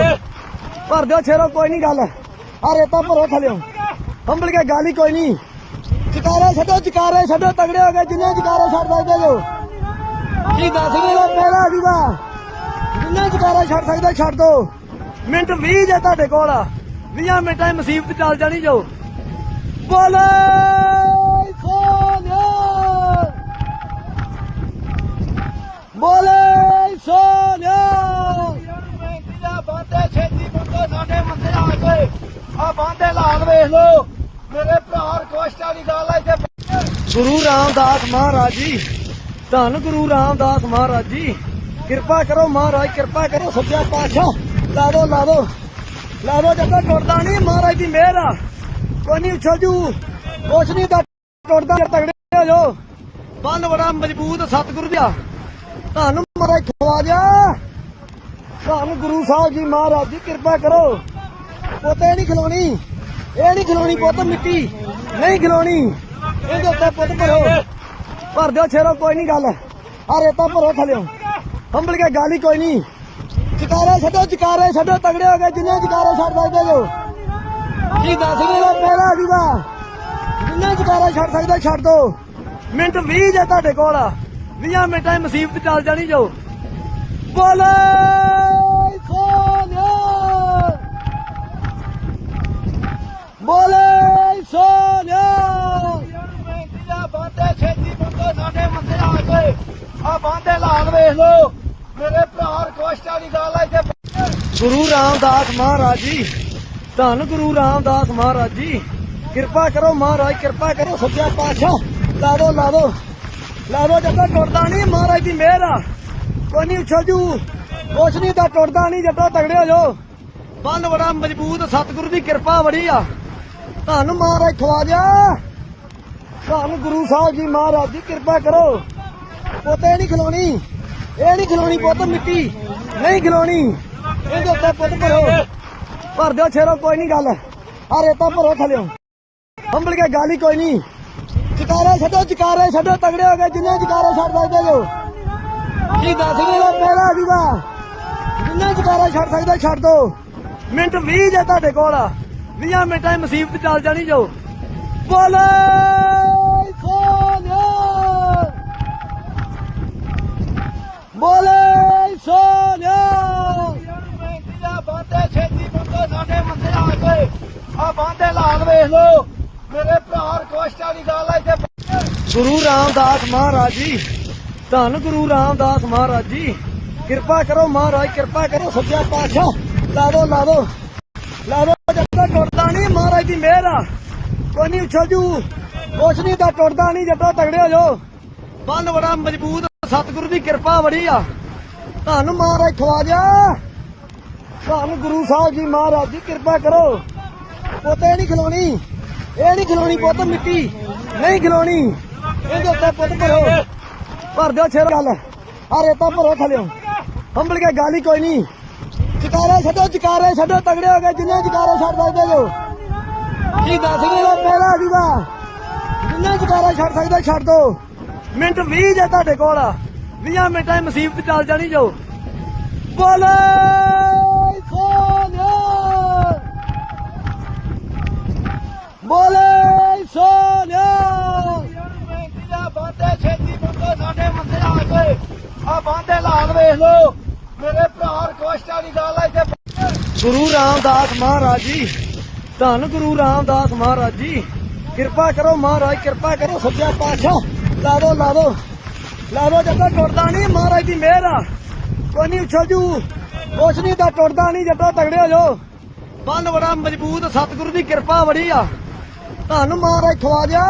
ਭਰ ਦਿਓ ਛੇਰੋ ਕੋਈ ਨਹੀਂ ਗੱਲ। ਆ ਰੇਤਾ ਭਰੋ ਥਲਿਓ। ਹੰਬਲ ਕੇ ਗਾਲੀ ਕੋਈ ਨਹੀਂ। ਚਕਾਰੇ ਛੱਡੋ ਚਕਾਰੇ ਛੱਡੋ, ਤਗੜੇ ਹੋ ਗਏ, ਜਿੰਨੇ ਜਕਾਰੇ ਛੱਡ ਸਕਦੇ ਜੋ ਕੀ ਦੱਸ ਰਹੇ ਹੋ, ਪਹਿਲਾ ਜੂਗਾ ਜਿੰਨੇ ਜਕਾਰੇ ਛੱਡ ਸਕਦੇ, ਛੱਡ ਦੋ। ਮਿੰਟ 20 ਜੇ ਤੁਹਾਡੇ ਕੋਲ 20 ਮਿੰਟਾਂ 'ਚ ਮੁਸੀਬਤ ਚੱਲ ਜਾਣੀ ਜੋ। ਬੋਲੇ ਸੋਨਿਆ ਬੋਲੇ ਸੋਨਿਆ ਬਾਂਦੇ ਛੇਤੀ ਬੰਦੇ ਸਾਡੇ ਮੰਦੇ ਆ ਗਏ ਆ ਬਾਂਦੇ ਲਾਲ ਵੇਖ ਲੋ ਮੇਰੇ ਭਰਾ ਰਿਕਵੈਸਟਾਂ ਦੀ ਗੱਲ ਆ ਇੱਥੇ ਗੁਰੂ ਰਾਮਦਾਸ ਮਹਾਰਾਜ ਜੀ, ਧੰਨ ਗੁਰੂ ਰਾਮਦਾਸ ਮਹਾਰਾਜ ਜੀ। ਕਿਰਪਾ ਕਰੋ ਮਹਾਰਾਜ, ਕਿਰਪਾ ਕਰੋ ਸੱਚਾ ਪਾਤਸ਼ਾਹ। ਲਾ ਦੋ ਲਾ ਦੋ ਲਾ ਦੋ ਜਦੋਂ ਟੁੱਟਦਾ ਨਹੀਂ, ਮਹਾਰਾਜ ਦੀ ਮਿਹਰ ਆ। ਕੋਈ ਨਹੀਂ, ਉਛਲ ਕੁਛ ਨਹੀਂ ਤਾਂ ਟੁੱਟਦਾ ਤਗੜੇ ਹੋ ਜਾਓ। ਬੰਨ ਬੜਾ ਮਜ਼ਬੂਤ ਸਤਿਗੁਰੂ ਦਾ ਤੁਹਾਨੂੰ ਮਹਾਰਾਜ ਖਵਾਜਾ ਤੁਹਾਨੂੰ ਗੁਰੂ ਸਾਹਿਬ ਜੀ ਮਹਾਰਾਜ ਦੀ ਕਿਰਪਾ ਕਰੋ। ਪੁੱਤ ਇਹ ਨਹੀਂ ਖਲੋਣੀ ਇਹ ਨਹੀਂ ਖਲੋਣੀ ਪੁੱਤ ਮਿੱਟੀ। ਨਹੀਂ ਖਲੋਣੀ ਇਹਦੇ ਉੱਤੇ ਪੁੱਤ ਭਰੋ। ਭਰ ਦਿਓ ਛੇਰੋ ਕੋਈ ਨਹੀਂ ਗੱਲ। ਆ ਰੇਤਾ ਭਰੋ ਥਲਿਓ। ਹੰਬਲ ਕੇ ਗਾਲੀ ਕੋਈ ਨਹੀਂ। ਜਕਾਰੇ ਛੱਡੋ ਜਕਾਰੇ ਛੱਡੋ, ਤਗੜੇ ਹੋ ਗਏ, ਜਿੰਨੇ ਜਕਾਰੇ ਛੱਡ ਸਕਦੇ ਜੋ ਕੀ ਦੱਸ ਰਹੇ ਹੋ? ਪਹਿਲਾ ਜੂਗਾ ਜਿੰਨੇ ਜਕਾਰੇ ਛੱਡ ਸਕਦੇ, ਛੱਡ ਦੋ। ਮਿੰਟ 20 ਜੇ ਤੁਹਾਡੇ ਕੋਲ 20 ਮਿੰਟਾਂ ਮੁਸੀਬਤ ਚੱਲ ਜਾਣੀ ਜੋ। ਬੋਲੇ ਸੋਨਿਆ! ਬੋਲੇ ਸੋਨਿਆ! ਬੇਨਤੀ ਛੇਤੀ ਬੰਦੇ ਸਾਡੇ ਮੰਦੇ ਆ ਗਏ। ਆ ਬਾਂਦੇ ਲਾਲ ਵੇਖ ਲੋ ਮੇਰੇ ਭਰਾ ਰਿਕਵੈਸਟਾਂ ਦੀ ਗੱਲ ਹੈ ਇੱਥੇ ਗੁਰੂ ਰਾਮਦਾਸ ਮਹਾਰਾਜ ਜੀ, ਧੰਨ ਗੁਰੂ ਰਾਮਦਾਸ ਮਹਾਰਾਜ ਜੀ। ਕਿਰਪਾ ਕਰੋ ਮਹਾਰਾਜ, ਕਿਰਪਾ ਕਰੋ ਸੱਚਾ ਪਾਤਸ਼ਾਹ। ਲਾ ਦੋ ਲਾ ਦੋ। ਟੁੱਟਦਾ ਨਹੀਂ ਮਹਾਰਾਜ ਦੀ ਮਿਹਰ। ਆ ਕੋਈ ਨਹੀਂ ਉਛਲ ਜੂ। ਕੁਛ ਨਹੀਂ ਤਾਂ ਟੁੱਟਦਾ ਨਹੀਂ, ਜਦੋਂ ਤਗੜੇ ਹੋ ਜਾਓ। ਬੰਨ ਬੜਾ ਮਜ਼ਬੂਤ ਸਤਿਗੁਰੂ ਦੀ ਕਿਰਪਾ ਬੜੀ ਆ। ਤੁਹਾਨੂੰ ਮਹਾਰਾਜ ਖਵਾਜਾ ਤੁਹਾਨੂੰ ਗੁਰੂ ਸਾਹਿਬ ਜੀ ਮਹਾਰਾਜ ਦੀ ਕਿਰਪਾ ਕਰੋ। ਪੁੱਤ ਇਹ ਨਹੀਂ ਖਲੋਣੀ ਇਹ ਨਹੀਂ ਖਲੋਣੀ ਪੁੱਤ ਮਿੱਟੀ। ਨਹੀਂ ਖਲੋਣੀ ਇਹਦੇ ਉੱਤੇ ਪੁੱਤ ਭਰੋ। ਭਰ ਦਿਓ ਛੇਰੋ ਕੋਈ ਨਹੀਂ ਗੱਲ। ਆ ਰੇਤਾ ਭਰੋ ਥਲਿਓ। ਹੰਬਲ ਕੇ ਗਾਲੀ ਕੋਈ ਨਹੀਂ। ਜਕਾਰੇ ਛੱਡੋ ਜਕਾਰੇ ਛੱਡੋ, ਤਗੜੇ ਹੋ ਗਏ, ਜਿੰਨੇ ਜਕਾਰੇ ਛੱਡ ਸਕਦੇ ਜੋ ਕੀ ਦੱਸ ਰਹੇ ਹੋ? ਪਹਿਲਾ ਜੂਗਾ। ਜਿੰਨਾ ਜਕਾਰਾ ਛੱਡ ਸਕਦਾ, ਛੱਡ ਦੋ। ਮਿੰਟ 20 ਜੇ ਤੁਹਾਡੇ ਕੋਲ 20 ਮਿੰਟਾਂ 'ਚ ਮੁਸੀਬਤ ਚੱਲ ਜਾਣੀ ਜੋ। ਬੋਲੇ ਸੋਨਿਆ ਬੋਲੇ ਸੋਨਿਆ ਬੇਨਤੀ ਦਾ ਬਾਂਦੇ ਛੇਤੀ ਬੰਦੇ ਸਾਡੇ ਮੰਦੇ ਆ ਬਾਂਦੇ ਲਾਲ ਵੇਖ ਲੋ ਮੇਰੇ ਭਰਾ ਰਿਕਵੈਸਟ ਵਾਲੀ ਗੱਲ ਹੈ ਇੱਥੇ ਗੁਰੂ ਰਾਮਦਾਸ ਮਹਾਰਾਜ ਜੀ, ਧੰਨ ਗੁਰੂ ਰਾਮਦਾਸ ਮਹਾਰਾਜ ਜੀ। ਕਿਰਪਾ ਕਰੋ ਮਹਾਰਾਜ, ਕਿਰਪਾ ਕਰੋ ਸੱਚਾ ਪਾਤਸ਼ਾਹ। ਲਾ ਦੋ ਲਾ ਦੋ। ਲਾ ਦੋ, ਜਦ ਤੱਕ ਟੁੱਟਦਾ ਨਹੀਂ ਮਹਾਰਾਜ ਦੀ ਮਿਹਰ ਆ। ਕੋਈ ਨਹੀਂ ਉਛਲ ਕੁਛ ਨਹੀਂ ਤਾਂ ਟੁੱਟਦਾ ਨਹੀਂ ਜੱਟੋ ਤਗੜੇ ਹੋ ਜਾਓ। ਬੰਨ ਬੜਾ ਮਜ਼ਬੂਤ ਸਤਿਗੁਰੂ ਦੀ ਕਿਰਪਾ ਬੜੀ ਆ। ਤੁਹਾਨੂੰ ਮਹਾਰਾਜ, ਖਵਾ ਖਵਾਜਾ ਧੰਨ ਗੁਰੂ ਸਾਹਿਬ ਜੀ ਮਹਾਰਾਜ ਜੀ ਕਿਰਪਾ ਕਰੋ। ਪੋਤੇ ਨਹੀਂ ਖਲੋਣੀ ਇਹ ਨਹੀਂ ਖਲੋਣੀ ਪੁੱਤ ਮਿੱਟੀ। ਨਹੀਂ ਖਲੋਣੀ ਇਹਦੇ ਉੱਤੇ ਪੁੱਤ ਭਰੋ। ਭਰ ਦਿਓ ਛੇਰ ਗੱਲ। ਆ ਰੇਤਾ ਭਰੋ ਥਲਿਓ। ਹੰਬਲ ਕੇ ਗਾਲੀ ਕੋਈ ਨਹੀਂ। ਜਕਾਰੇ ਛੱਡੋ ਜਕਾਰੇ ਛੱਡੋ, ਤਗੜੇ ਹੋ ਗਏ। ਜਿੰਨੇ ਜਕਾਰੇ ਛੱਡ ਸਕਦੇ ਜੋ। ਕੀ ਦੱਸ ਗਏ ਦਾ ਪਹਿਲਾ ਜੂਗਾ ਜਿੰਨੇ ਜਕਾਰੇ ਛੱਡ ਸਕਦੇ ਛੱਡ ਦੋ। ਮਿੰਟ 20 ਜੇ ਤੁਹਾਡੇ ਕੋਲ 20 ਮਿੰਟਾਂ ਮੁਸੀਬਤ ਚੱਲ ਜਾਣੀ ਜੋ। ਬੋਲੇ ਸੋਨਿਆ ਬੋਲੇ ਸੋਨਿਆ। ਬੇਨਤੀ ਬਾਂਦੇ ਛੇਤੀ ਬੰਦੇ ਸਾਡੇ ਮੰਦੇ ਆ ਕੇ ਆ ਬਾਂਦੇ ਲਾਲ ਵੇਖ ਲੋ ਮੇਰੇ ਭਰਾ ਰਿਕਵੈਸਟ ਵਾਲੀ ਗੱਲ ਹੈ ਇੱਥੇ ਗੁਰੂ ਰਾਮਦਾਸ ਮਹਾਰਾਜ ਜੀ, ਧੰਨ ਗੁਰੂ ਰਾਮਦਾਸ ਮਹਾਰਾਜ ਜੀ। ਕਿਰਪਾ ਕਰੋ ਮਹਾਰਾਜ, ਕਿਰਪਾ ਕਰੋ, ਸੱਚਾ ਪਾਤਸ਼ਾਹ। ਲਾ ਦੋ ਲਾ ਦੋ ਜਦੋਂ ਟੁੱਟਦਾ ਨਹੀਂ, ਮਹਾਰਾਜ ਦੀ ਮਿਹਰ ਆ। ਕੋਈ ਨਹੀਂ ਛੋਜੂ ਕੁਛ ਨਹੀਂ ਤਾਂ ਟੁੱਟਦਾ ਨਹੀਂ ਜੱਟੋ ਤਗੜੇ ਹੋ ਜਾਓ। ਬੰਨ ਬੜਾ ਮਜ਼ਬੂਤ, ਸਤਿਗੁਰੂ ਦੀ ਕਿਰਪਾ ਬੜੀ ਆ। ਤੁਹਾਨੂੰ ਮਹਾਰਾਜ ਖਵਾਜਾ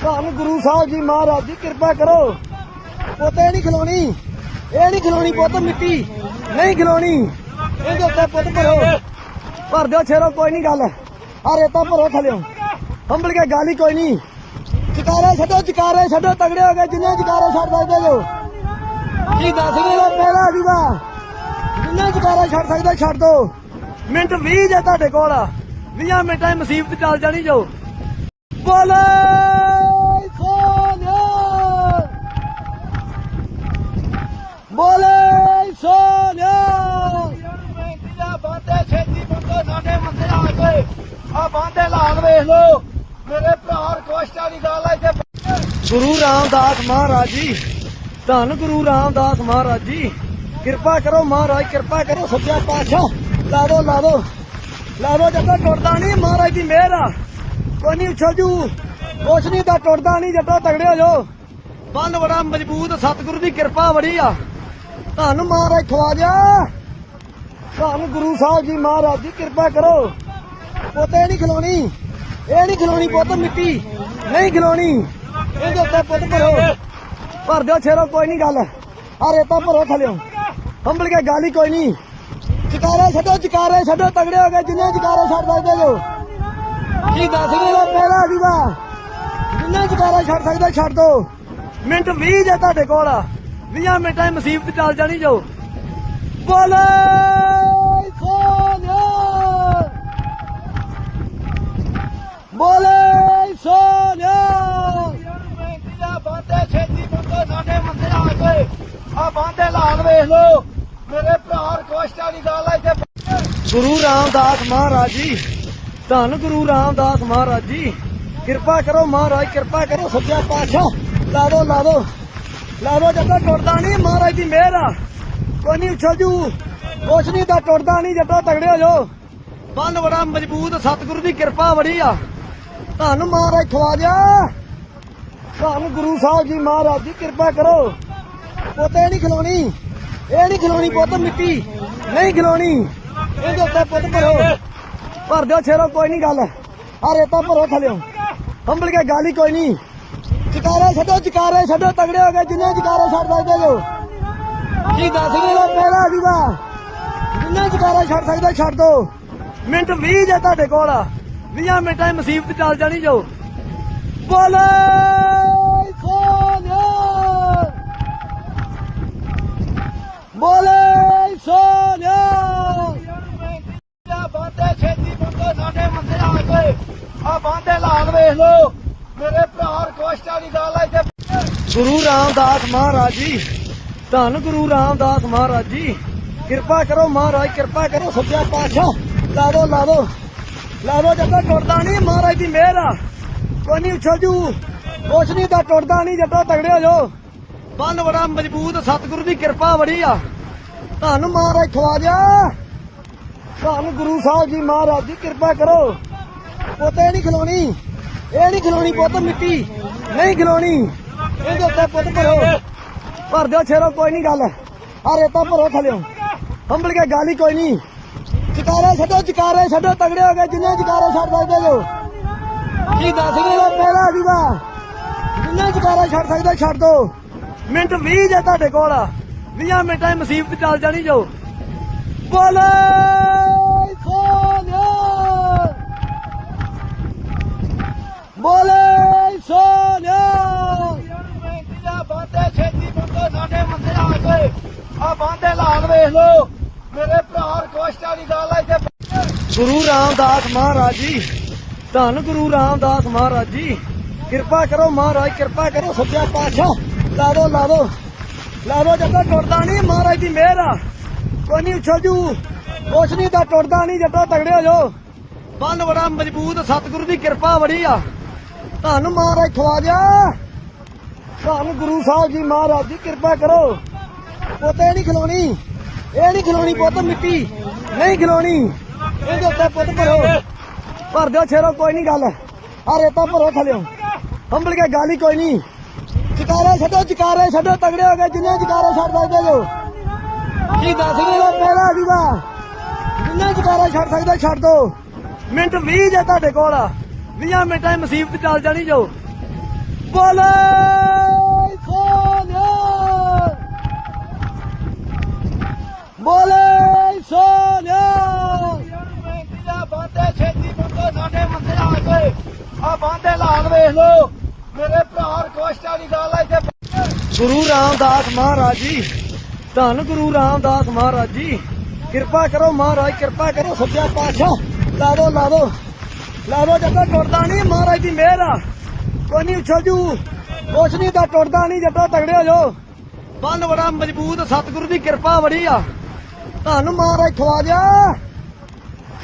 ਤੁਹਾਨੂੰ ਗੁਰੂ ਸਾਹਿਬ ਜੀ ਮਹਾਰਾਜ ਜੀ, ਕਿਰਪਾ ਕਰੋ। ਪੋਤੇ ਨਹੀਂ ਖਲੋਣੀ। ਇਹ ਨਹੀਂ ਖਲੋਣੀ ਪੁੱਤ ਮਿੱਟੀ। ਨਹੀਂ ਖਲੋਣੀ। ਇਹਦੇ ਉੱਤੇ ਪੁੱਤ ਭਰੋ। ਭਰ ਦਿਓ ਛੇਰੋ ਕੋਈ ਨਹੀਂ ਗੱਲ। ਆ ਰੇਤਾ ਭਰੋ ਥਲਿਓ। ਹੰਬਲ ਕੇ ਗਾਲੀ ਕੋਈ ਨਹੀਂ। ਚਕਾਰੇ ਛੱਡੋ ਚਕਾਰੇ ਛੱਡੋ, ਤਗੜੇ ਹੋ ਗਏ, ਜਿੰਨੇ ਜਕਾਰੇ ਛੱਡ ਸਕਦੇ ਜੋ। ਕੀ ਦੱਸ ਗਏ ਦਾ ਪਹਿਲਾ ਜੂਗਾ ਜਿੰਨੇ ਜਕਾਰੇ ਛੱਡ ਸਕਦੇ, ਛੱਡ ਦੋ। ਮਿੰਟ 20 ਜੇ ਤੁਹਾਡੇ ਕੋਲ 20 ਮਿੰਟਾਂ 'ਚ ਮੁਸੀਬਤ ਚੱਲ ਜਾਣੀ ਜੋ। ਬੋਲੇ ਸੋਨਿਆ ਬੋਲੇ ਸੋਨਿਆ ਬੇਨਤੀ ਦਾ ਬਾਂਦੇ ਛੇਤੀ ਬੰਦੇ ਸਾਡੇ ਮੰਦੇ ਆ ਕੇ ਆ ਬਾਂਦੇ ਲਾਲ ਵੇਖ ਲੋ ਮੇਰੇ ਭਰਾ ਰਿਕਵੈਸਟ ਵਾਲੀ ਗੱਲ ਹੈ ਇੱਥੇ ਗੁਰੂ ਰਾਮਦਾਸ ਮਹਾਰਾਜ ਜੀ, ਧੰਨ ਗੁਰੂ ਰਾਮਦਾਸ ਮਹਾਰਾਜ ਜੀ। ਕਿਰਪਾ ਕਰੋ ਮਹਾਰਾਜ, ਕਿਰਪਾ ਕਰੋ ਸੱਚਾ ਪਾਤਸ਼ਾਹ। ਲਾ ਦੋ ਲਾ ਦੋ ਲਾ ਟੁੱਟਦਾ ਨਹੀਂ, ਮਹਾਰਾਜ ਦੀ ਮਿਹਰ ਆ। ਕੋਈ ਨਹੀਂ ਉਛਲ ਜੂ। ਕੁਛ ਨਹੀਂ, ਤਾਂ ਟੁੱਟਦਾ ਨਹੀਂ ਜੱਟਾ ਤਗੜੇ ਹੋ ਜਾਓ। ਬੰਨ ਬੜਾ ਮਜ਼ਬੂਤ, ਸਤਿਗੁਰੂ ਦੀ ਕਿਰਪਾ ਬੜੀ ਆ। ਤੁਹਾਨੂੰ ਮਹਾਰਾਜ ਖਵਾਜਾ ਤੁਹਾਨੂੰ ਗੁਰੂ ਸਾਹਿਬ ਜੀ ਮਹਾਰਾਜ ਦੀ ਕਿਰਪਾ ਕਰੋ। ਪੋਤੇ ਨਹੀਂ ਖਲੋਣੀ ਇਹ ਨਹੀਂ ਖਲੋਣੀ ਪੁੱਤ ਮਿੱਟੀ। ਨਹੀਂ ਖਲੋਣੀ ਇਹਦੇ ਉੱਤੇ ਪੁੱਤ ਭਰੋ। ਭਰ ਦਿਓ ਛੇਰੋ ਕੋਈ ਨਹੀਂ ਗੱਲ। ਆ ਰੇਤਾ ਭਰੋ ਥਲਿਓ। ਹੰਬਲ ਕੇ ਗਾਲੀ ਕੋਈ ਨਹੀਂ। ਜਕਾਰੇ ਛੱਡੋ ਜਕਾਰੇ ਛੱਡੋ, ਤਗੜੇ ਹੋ ਗਏ, ਜਿੰਨੇ ਜਕਾਰੇ ਛੱਡ ਸਕਦੇ ਜੋ ਕੀ ਦੱਸ ਗਏ ਦਾ ਪਹਿਲਾ ਜੂਗਾ ਜਿੰਨੇ ਜਕਾਰੇ ਛੱਡ ਸਕਦੇ, ਛੱਡ ਦੋ। ਮਿੰਟ 20 ਜੇ ਤੁਹਾਡੇ ਕੋਲ 20 ਮਿੰਟਾਂ ਮੁਸੀਬਤ ਚੱਲ ਜਾਣੀ ਜੋ। ਬੋਲੇ ਸੋਨਿਆ। ਬੋਲੇ ਸੋਨਿਆ। ਬੇਨਤੀ ਛੇਤੀ ਬੰਦੇ ਸਾਡੇ ਮੰਦਰ ਆ ਕੇ ਆ ਬਾਂਦੇ ਲਾਲ ਵੇਖ ਲੋ ਮੇਰੇ ਭਰਾ ਰਿਕਵੈਸਟ ਵਾਲੀ ਗੱਲ ਹੈ ਇੱਥੇ ਗੁਰੂ ਰਾਮਦਾਸ ਮਹਾਰਾਜ ਜੀ, ਧੰਨ ਗੁਰੂ ਰਾਮਦਾਸ ਮਹਾਰਾਜ ਜੀ। ਕਿਰਪਾ ਕਰੋ ਮਹਾਰਾਜ, ਕਿਰਪਾ ਕਰੋ ਸੱਚਾ ਪਾਤਸ਼ਾਹ। ਲਾ ਦੋ ਲਾ ਦੋ ਲਾ ਦੋ ਜਦੋਂ ਟੁੱਟਦਾ ਨਹੀਂ, ਮਹਾਰਾਜ ਦੀ ਮਿਹਰ ਆ। ਕੋਈ ਨਹੀਂ ਉਛਲ ਜੂ। ਕੁਛ ਨਹੀਂ, ਤਾਂ ਟੁੱਟਦਾ ਨਹੀਂ ਜੱਟੋ ਤਗੜੇ ਹੋ ਜਾਓ। ਬੰਨ ਬੜਾ ਮਜ਼ਬੂਤ ਸਤਿਗੁਰੂ ਦੀ ਕਿਰਪਾ ਬੜੀ ਆ। ਤੁਹਾਨੂੰ ਮਹਾਰਾਜ ਖਵਾ ਖਵਾਜਾ ਤੁਹਾਨੂੰ ਗੁਰੂ ਸਾਹਿਬ ਜੀ ਮਹਾਰਾਜ ਜੀ, ਕਿਰਪਾ ਕਰੋ। ਪੋਤੇ ਨਹੀਂ ਖਲੋਣੀ। ਇਹ ਨਹੀਂ ਖਲੋਣੀ ਪੁੱਤ ਮਿੱਟੀ। ਨਹੀਂ ਖਲੋਣੀ ਇਹਦੇ ਉੱਤੇ ਪੁੱਤ ਭਰੋ। ਭਰ ਦਿਓ ਛੇਰੋ ਕੋਈ ਨਹੀਂ ਗੱਲ। ਆ ਰੇਤਾ ਭਰੋ ਥਲਿਓ। ਹੰਬਲ ਕੇ ਗਾਲੀ ਕੋਈ ਨਹੀਂ। ਜਕਾਰੇ ਛੱਡੋ ਜਕਾਰੇ ਛੱਡੋ, ਤਗੜੇ ਹੋ ਗਏ, ਜਿੰਨੇ ਜਕਾਰੇ ਛੱਡ ਸਕਦੇ ਜੋ। ਕੀ ਦੱਸ ਗਏ ਦਾ ਪਹਿਲਾ ਜੂਗਾ ਜਿੰਨੇ ਚਕਾਰੇ ਛੱਡ ਸਕਦੇ, ਛੱਡ ਦੋ। ਮਿੰਟ 20 ਜੇ ਤੁਹਾਡੇ ਕੋਲ 20 ਮਿੰਟਾਂ 'ਚ ਮੁਸੀਬਤ ਚੱਲ ਜਾਣੀ ਜੋ। ਬੋਲੇ ਸੋਨਿਆ ਬੋਲੇ ਸੋਨਿਆ। ਬੇਨਤੀ ਦਾ ਬਾਂਦੇ ਛੇਤੀ ਬੰਦੇ ਸਾਡੇ ਮੰਦੇ ਆ ਕੇ ਆ ਬਾਂਦੇ ਲਾਲ ਵੇਖ ਲੋ ਮੇਰੇ ਭਰਾ ਰਿਕਵੈਸਟ ਵਾਲੀ ਗੱਲ ਹੈ ਇੱਥੇ। ਗੁਰੂ ਰਾਮਦਾਸ ਮਹਾਰਾਜ ਜੀ ਧੰਨ ਗੁਰੂ ਰਾਮਦਾਸ ਮਹਾਰਾਜ ਜੀ। ਕਿਰਪਾ ਕਰੋ ਮਹਾਰਾਜ ਕਿਰਪਾ ਕਰੋ ਸੱਚਾ ਪਾਤਸ਼ਾਹ। ਲਾ ਦੋ ਲਾ ਦੋ ਲਾ ਦੋ ਜਦੋਂ ਟੁੱਟਦਾ ਨਹੀਂ ਮਹਾਰਾਜ ਦੀ ਮਿਹਰ ਆ। ਕੋਈ ਨਹੀਂ ਉਛਲ ਜੂ। ਕੁਛ ਨਹੀਂ ਤਾਂ ਟੁੱਟਦਾ ਨਹੀਂ ਜਦੋਂ ਤਗੜੇ ਹੋ ਜਾਓ। ਬੰਨ ਬੜਾ ਮਜ਼ਬੂਤ, ਸਤਿਗੁਰੂ ਦੀ ਕਿਰਪਾ ਬੜੀ ਆ। ਤੁਹਾਨੂੰ ਮਹਾਰਾਜ ਖਵਾ ਤੁਹਾਨੂੰ ਗੁਰੂ ਸਾਹਿਬ ਜੀ ਮਹਾਰਾਜ ਦੀ ਕਿਰਪਾ ਕਰੋ। ਪੋਤੇ ਨਹੀਂ ਖਲੋਣੀ। ਇਹ ਨਹੀਂ ਖਲੋਣੀ ਪੁੱਤ ਮਿੱਟੀ। ਨਹੀਂ ਖਲੋਣੀ। ਇਹਦੇ ਉੱਤੇ ਪੁੱਤ ਭਰੋ। ਭਰ ਦਿਓ ਛੇਰੋ ਕੋਈ ਨਹੀਂ ਗੱਲ। ਆ ਰੇਤਾ ਭਰੋ ਥਲਿਓ। ਹੰਬਲ ਕੇ ਗਾਲੀ ਕੋਈ ਨਹੀਂ। ਚਕਾਰੇ ਛੱਡੋ ਚਕਾਰੇ ਛੱਡੋ, ਤਗੜੇ ਹੋ ਗਏ ਜਿੰਨੇ ਚਕਾਰੇ ਛੱਡ ਸਕਦੇ ਜੋ। ਕੀ ਦੱਸ ਗਏ ਉਹ ਪਹਿਲਾ ਜੂਗਾ ਜਿੰਨੇ ਚਕਾਰੇ ਛੱਡ ਸਕਦੇ ਛੱਡ ਦੋ। ਮਿੰਟ 20 ਜੇ ਤੁਹਾਡੇ ਕੋਲ 20 ਮਿੰਟਾਂ 'ਚ ਮੁਸੀਬਤ ਚੱਲ ਜਾਣੀ ਜੋ। ਬੋਲੇ ਸੋਨਿਆ ਬੋਲੇ ਸੋਨਿਆ ਬਾਂਦੇ ਛੇਤੀ ਬੰਦੇ ਸਾਡੇ ਮੰਦੇ ਆ ਗਏ ਆ ਬਾਂਦੇ ਲਾਲ ਵੇਖ ਲੋ ਮੇਰੇ ਭਰਾ ਰਿਕਵੈਸਟ ਵਾਲੀ ਗੱਲ ਆ ਇੱਥੇ ਗੁਰੂ ਰਾਮਦਾਸ ਮਹਾਰਾਜ ਜੀ, ਧੰਨ ਗੁਰੂ ਰਾਮਦਾਸ ਮਹਾਰਾਜ ਜੀ। ਕਿਰਪਾ ਕਰੋ ਮਹਾਰਾਜ, ਕਿਰਪਾ ਕਰੋ ਸੱਚਾ ਪਾਤਸ਼ਾਹ। ਲਾ ਦੋ ਲਾ ਦੋ ਟੁੱਟਦਾ ਨਹੀਂ, ਮਹਾਰਾਜ ਦੀ ਮਿਹਰ ਆ। ਕੋਈ ਨਹੀਂ ਉਛਲ ਜੂ। ਕੁਛ ਨਹੀਂ ਤਾਂ ਟੁੱਟਦਾ ਨਹੀਂ ਜੱਟਾ ਤਗੜੇ ਹੋ ਜਾਓ। ਬੰਨ ਬੜਾ ਮਜ਼ਬੂਤ, ਸਤਿਗੁਰੂ ਦੀ ਕਿਰਪਾ ਬੜੀ ਆ। ਤੁਹਾਨੂੰ ਮਹਾਰਾਜ ਖਵਾ ਦਿਆ। ਤੁਹਾਨੂੰ ਗੁਰੂ ਸਾਹਿਬ ਜੀ ਮਹਾਰਾਜ ਦੀ ਕਿਰਪਾ ਕਰੋ। ਪੋਤੇ ਨਹੀਂ ਖਲੋਣੀ ਇਹ ਨਹੀਂ ਖਲੋਣੀ ਪੁੱਤ ਮਿੱਟੀ। ਨਹੀਂ ਖਲੋਣੀ ਇਹਦੇ ਉੱਤੇ ਪੁੱਤ ਭਰੋ। ਭਰ ਦਿਓ ਛੇਰੋ ਕੋਈ ਨਹੀਂ ਗੱਲ। ਆ ਰੇਤਾ ਭਰੋ ਥਲਿਓ। ਹੰਬਲ ਕੇ ਗਾਲੀ ਕੋਈ ਨਹੀਂ। ਜਕਾਰੇ ਛੱਡੋ ਜਕਾਰੇ ਛੱਡੋ, ਤਗੜੇ ਹੋ ਗਏ, ਜਿੰਨੇ ਜਕਾਰੇ ਛੱਡ ਸਕਦੇ ਜੋ। ਕੀ ਦੱਸ ਗਏ ਉਹ ਪਹਿਲਾ ਜੂਗਾ ਜਿੰਨੇ ਜਕਾਰੇ ਛੱਡ ਸਕਦੇ, ਛੱਡ ਦੋ। ਮਿੰਟ 20 ਜੇ ਤੁਹਾਡੇ ਕੋਲ 20 ਮਿੰਟਾਂ 'ਚ ਮੁਸੀਬਤ ਚੱਲ ਜਾਣੀ ਜੋ। ਬੋਲੇ ਸੋਨਿਆ ਬੋਲੇ ਸੋਨਿਆ ਬੇਨਤੀ ਛੇਤੀ ਬੰਦੇ ਸਾਡੇ ਮੰਦੇ ਆ ਗਏ ਆ ਬਾਂਦੇ ਲਾਲ ਵੇਖ ਲੋ ਮੇਰੇ ਭਰਾ ਰਿਕਵੈਸਟ ਵਾਲੀ ਗੱਲ ਹੈ ਇੱਥੇ ਗੁਰੂ ਰਾਮਦਾਸ ਮਹਾਰਾਜ ਜੀ, ਧੰਨ ਗੁਰੂ ਰਾਮਦਾਸ ਮਹਾਰਾਜ ਜੀ। ਕਿਰਪਾ ਕਰੋ ਮਹਾਰਾਜ, ਕਿਰਪਾ ਕਰੋ ਸੱਚਾ ਪਾਤਸ਼ਾਹ। ਲਾ ਦੋ ਲਾ ਜਦੋਂ ਟੁੱਟਦਾ ਨਹੀਂ, ਮਹਾਰਾਜ ਦੀ ਮਿਹਰ ਆ। ਕੋਈ ਨਹੀਂ ਉਛਲ ਕੁਛ ਨਹੀਂ, ਤਾਂ ਟੁੱਟਦਾ ਨਹੀਂ ਜਦੋਂ ਤਗੜੇ ਹੋ ਜਾਓ। ਬੰਨ ਬੜਾ ਮਜ਼ਬੂਤ, ਸਤਿਗੁਰੂ ਦੀ ਕਿਰਪਾ ਬੜੀ ਆ। ਤੁਹਾਨੂੰ ਮਹਾਰਾਜ, ਖਵਾ ਦਿਆ।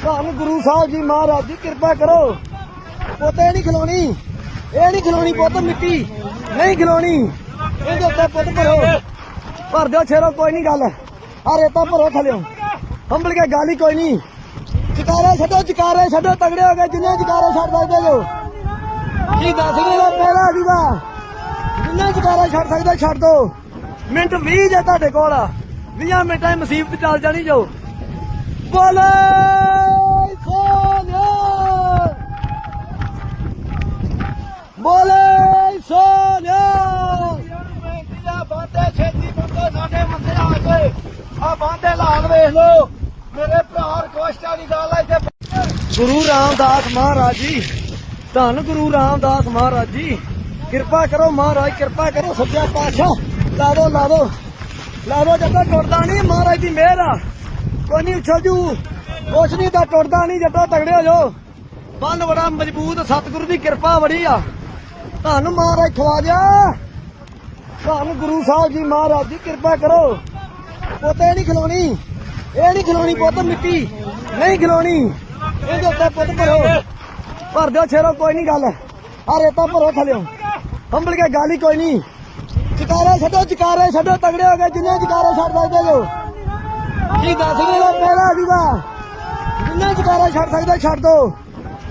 ਤੁਹਾਨੂੰ ਗੁਰੂ ਸਾਹਿਬ ਜੀ ਮਹਾਰਾਜ ਦੀ ਕਿਰਪਾ ਕਰੋ। ਪੋਤੇ ਨਹੀਂ ਖਲੋਣੀ। ਇਹ ਨਹੀਂ ਖਲੋਣੀ ਪੁੱਤ ਮਿੱਟੀ। ਨਹੀਂ ਖਲੋਣੀ ਇਹਦੇ ਉੱਤੇ ਪੁੱਤ ਭਰੋ। ਭਰ ਦਿਓ ਛੇਰੋ ਕੋਈ ਨਹੀਂ ਗੱਲ। ਆ ਰੇਤਾ ਭਰੋ ਥਲਿਓ ਹੰਬਲ ਕੇ ਗਾਲੀ ਕੋਈ ਨਹੀਂ। ਜਕਾਰੇ ਛੱਡੋ ਜਕਾਰੇ ਛੱਡੋ, ਤਗੜੇ ਹੋ ਗਏ। ਜਿੰਨੇ ਚਕਾਰੇ ਛੱਡ ਸਕਦੇ ਜੋ ਕੀ ਦੱਸ ਗਏ ਉਹ ਪਹਿਲਾ ਸੀਗਾ ਜਿੰਨੇ ਜਕਾਰੇ ਛੱਡ ਸਕਦੇ, ਛੱਡ ਦੋ। ਮਿੰਟ 20 ਜੇ ਤੁਹਾਡੇ ਕੋਲ 20 ਮਿੰਟਾਂ 'ਚ ਮੁਸੀਬਤ ਚੱਲ ਜਾਣੀ ਜੋ। ਬੋਲੇ ਸੋਨਿਆ ਬੋਲੇ ਸੋਨਿਆ। ਬਾਂਦੇ ਛੇਤੀ ਬੰਦੇ ਸਾਡੇ ਮੰਦੇ ਆ ਗਏ ਆ ਬਾਂਦੇ ਲਾਲ ਵੇਖ ਲੋ ਮੇਰੇ ਭਰਾ ਰਿਕਵੈਸਟ ਵਾਲੀ ਗੱਲ ਹੈ ਇੱਥੇ ਗੁਰੂ ਰਾਮਦਾਸ ਮਹਾਰਾਜ ਜੀ, ਧੰਨ ਗੁਰੂ ਰਾਮਦਾਸ ਮਹਾਰਾਜ ਜੀ। ਕਿਰਪਾ ਕਰੋ ਮਹਾਰਾਜ, ਕਿਰਪਾ ਕਰੋ ਸੱਚਾ ਪਾਤਸ਼ਾਹ। ਲਾ ਦੋ ਲਾ ਜਦੋਂ ਟੁੱਟਦਾ ਨਹੀਂ ਮਹਾਰਾਜ ਦੀ ਮਿਹਰ। ਆ ਕੋਈ ਨਹੀਂ ਉਛਲ ਜੂ। ਕੁਛ ਨਹੀਂ ਤਾਂ ਟੁੱਟਦਾ ਨਹੀਂ ਜਦੋਂ ਤਗੜੇ ਹੋ ਜਾਓ। ਬੰਨ ਬੜਾ ਮਜ਼ਬੂਤ ਸਤਿਗੁਰੂ ਦੀ ਕਿਰਪਾ ਬੜੀ ਆ। ਤੁਹਾਨੂੰ ਮਹਾਰਾਜ, ਖਵਾ ਦਿਆ। ਤੁਹਾਨੂੰ ਗੁਰੂ ਸਾਹਿਬ ਜੀ ਮਹਾਰਾਜ ਦੀ ਕਿਰਪਾ ਕਰੋ। ਪੋਤੇ ਨਹੀਂ ਖਲੋਣੀ ਇਹ ਨਹੀਂ ਖਲੋਣੀ ਪੁੱਤ ਮਿੱਟੀ। ਨਹੀਂ ਖਲੋਣੀ ਇਹਦੇ ਉੱਤੇ ਪੁੱਤ ਭਰੋ। ਭਰ ਦਿਓ ਛੇਰੋ ਕੋਈ ਨਹੀਂ ਗੱਲ। ਆ ਰੇਤਾ ਭਰੋ ਥਲਿਓ। ਹੰਬਲ ਕੇ ਗਾਲੀ ਕੋਈ ਨਹੀਂ। ਚਕਾਰੇ ਛੱਡੋ ਚਕਾਰੇ ਛੱਡੋ, ਤਗੜੇ ਹੋ ਗਏ, ਜਿੰਨੇ ਚਕਾਰੇ ਛੱਡ ਸਕਦੇ ਜੋ। ਕੀ ਦੱਸ ਗਏ ਉਹ ਪਹਿਲਾ ਜੂਗਾ ਜਿੰਨੇ ਜਕਾਰੇ ਛੱਡ ਸਕਦੇ, ਛੱਡ ਦੋ।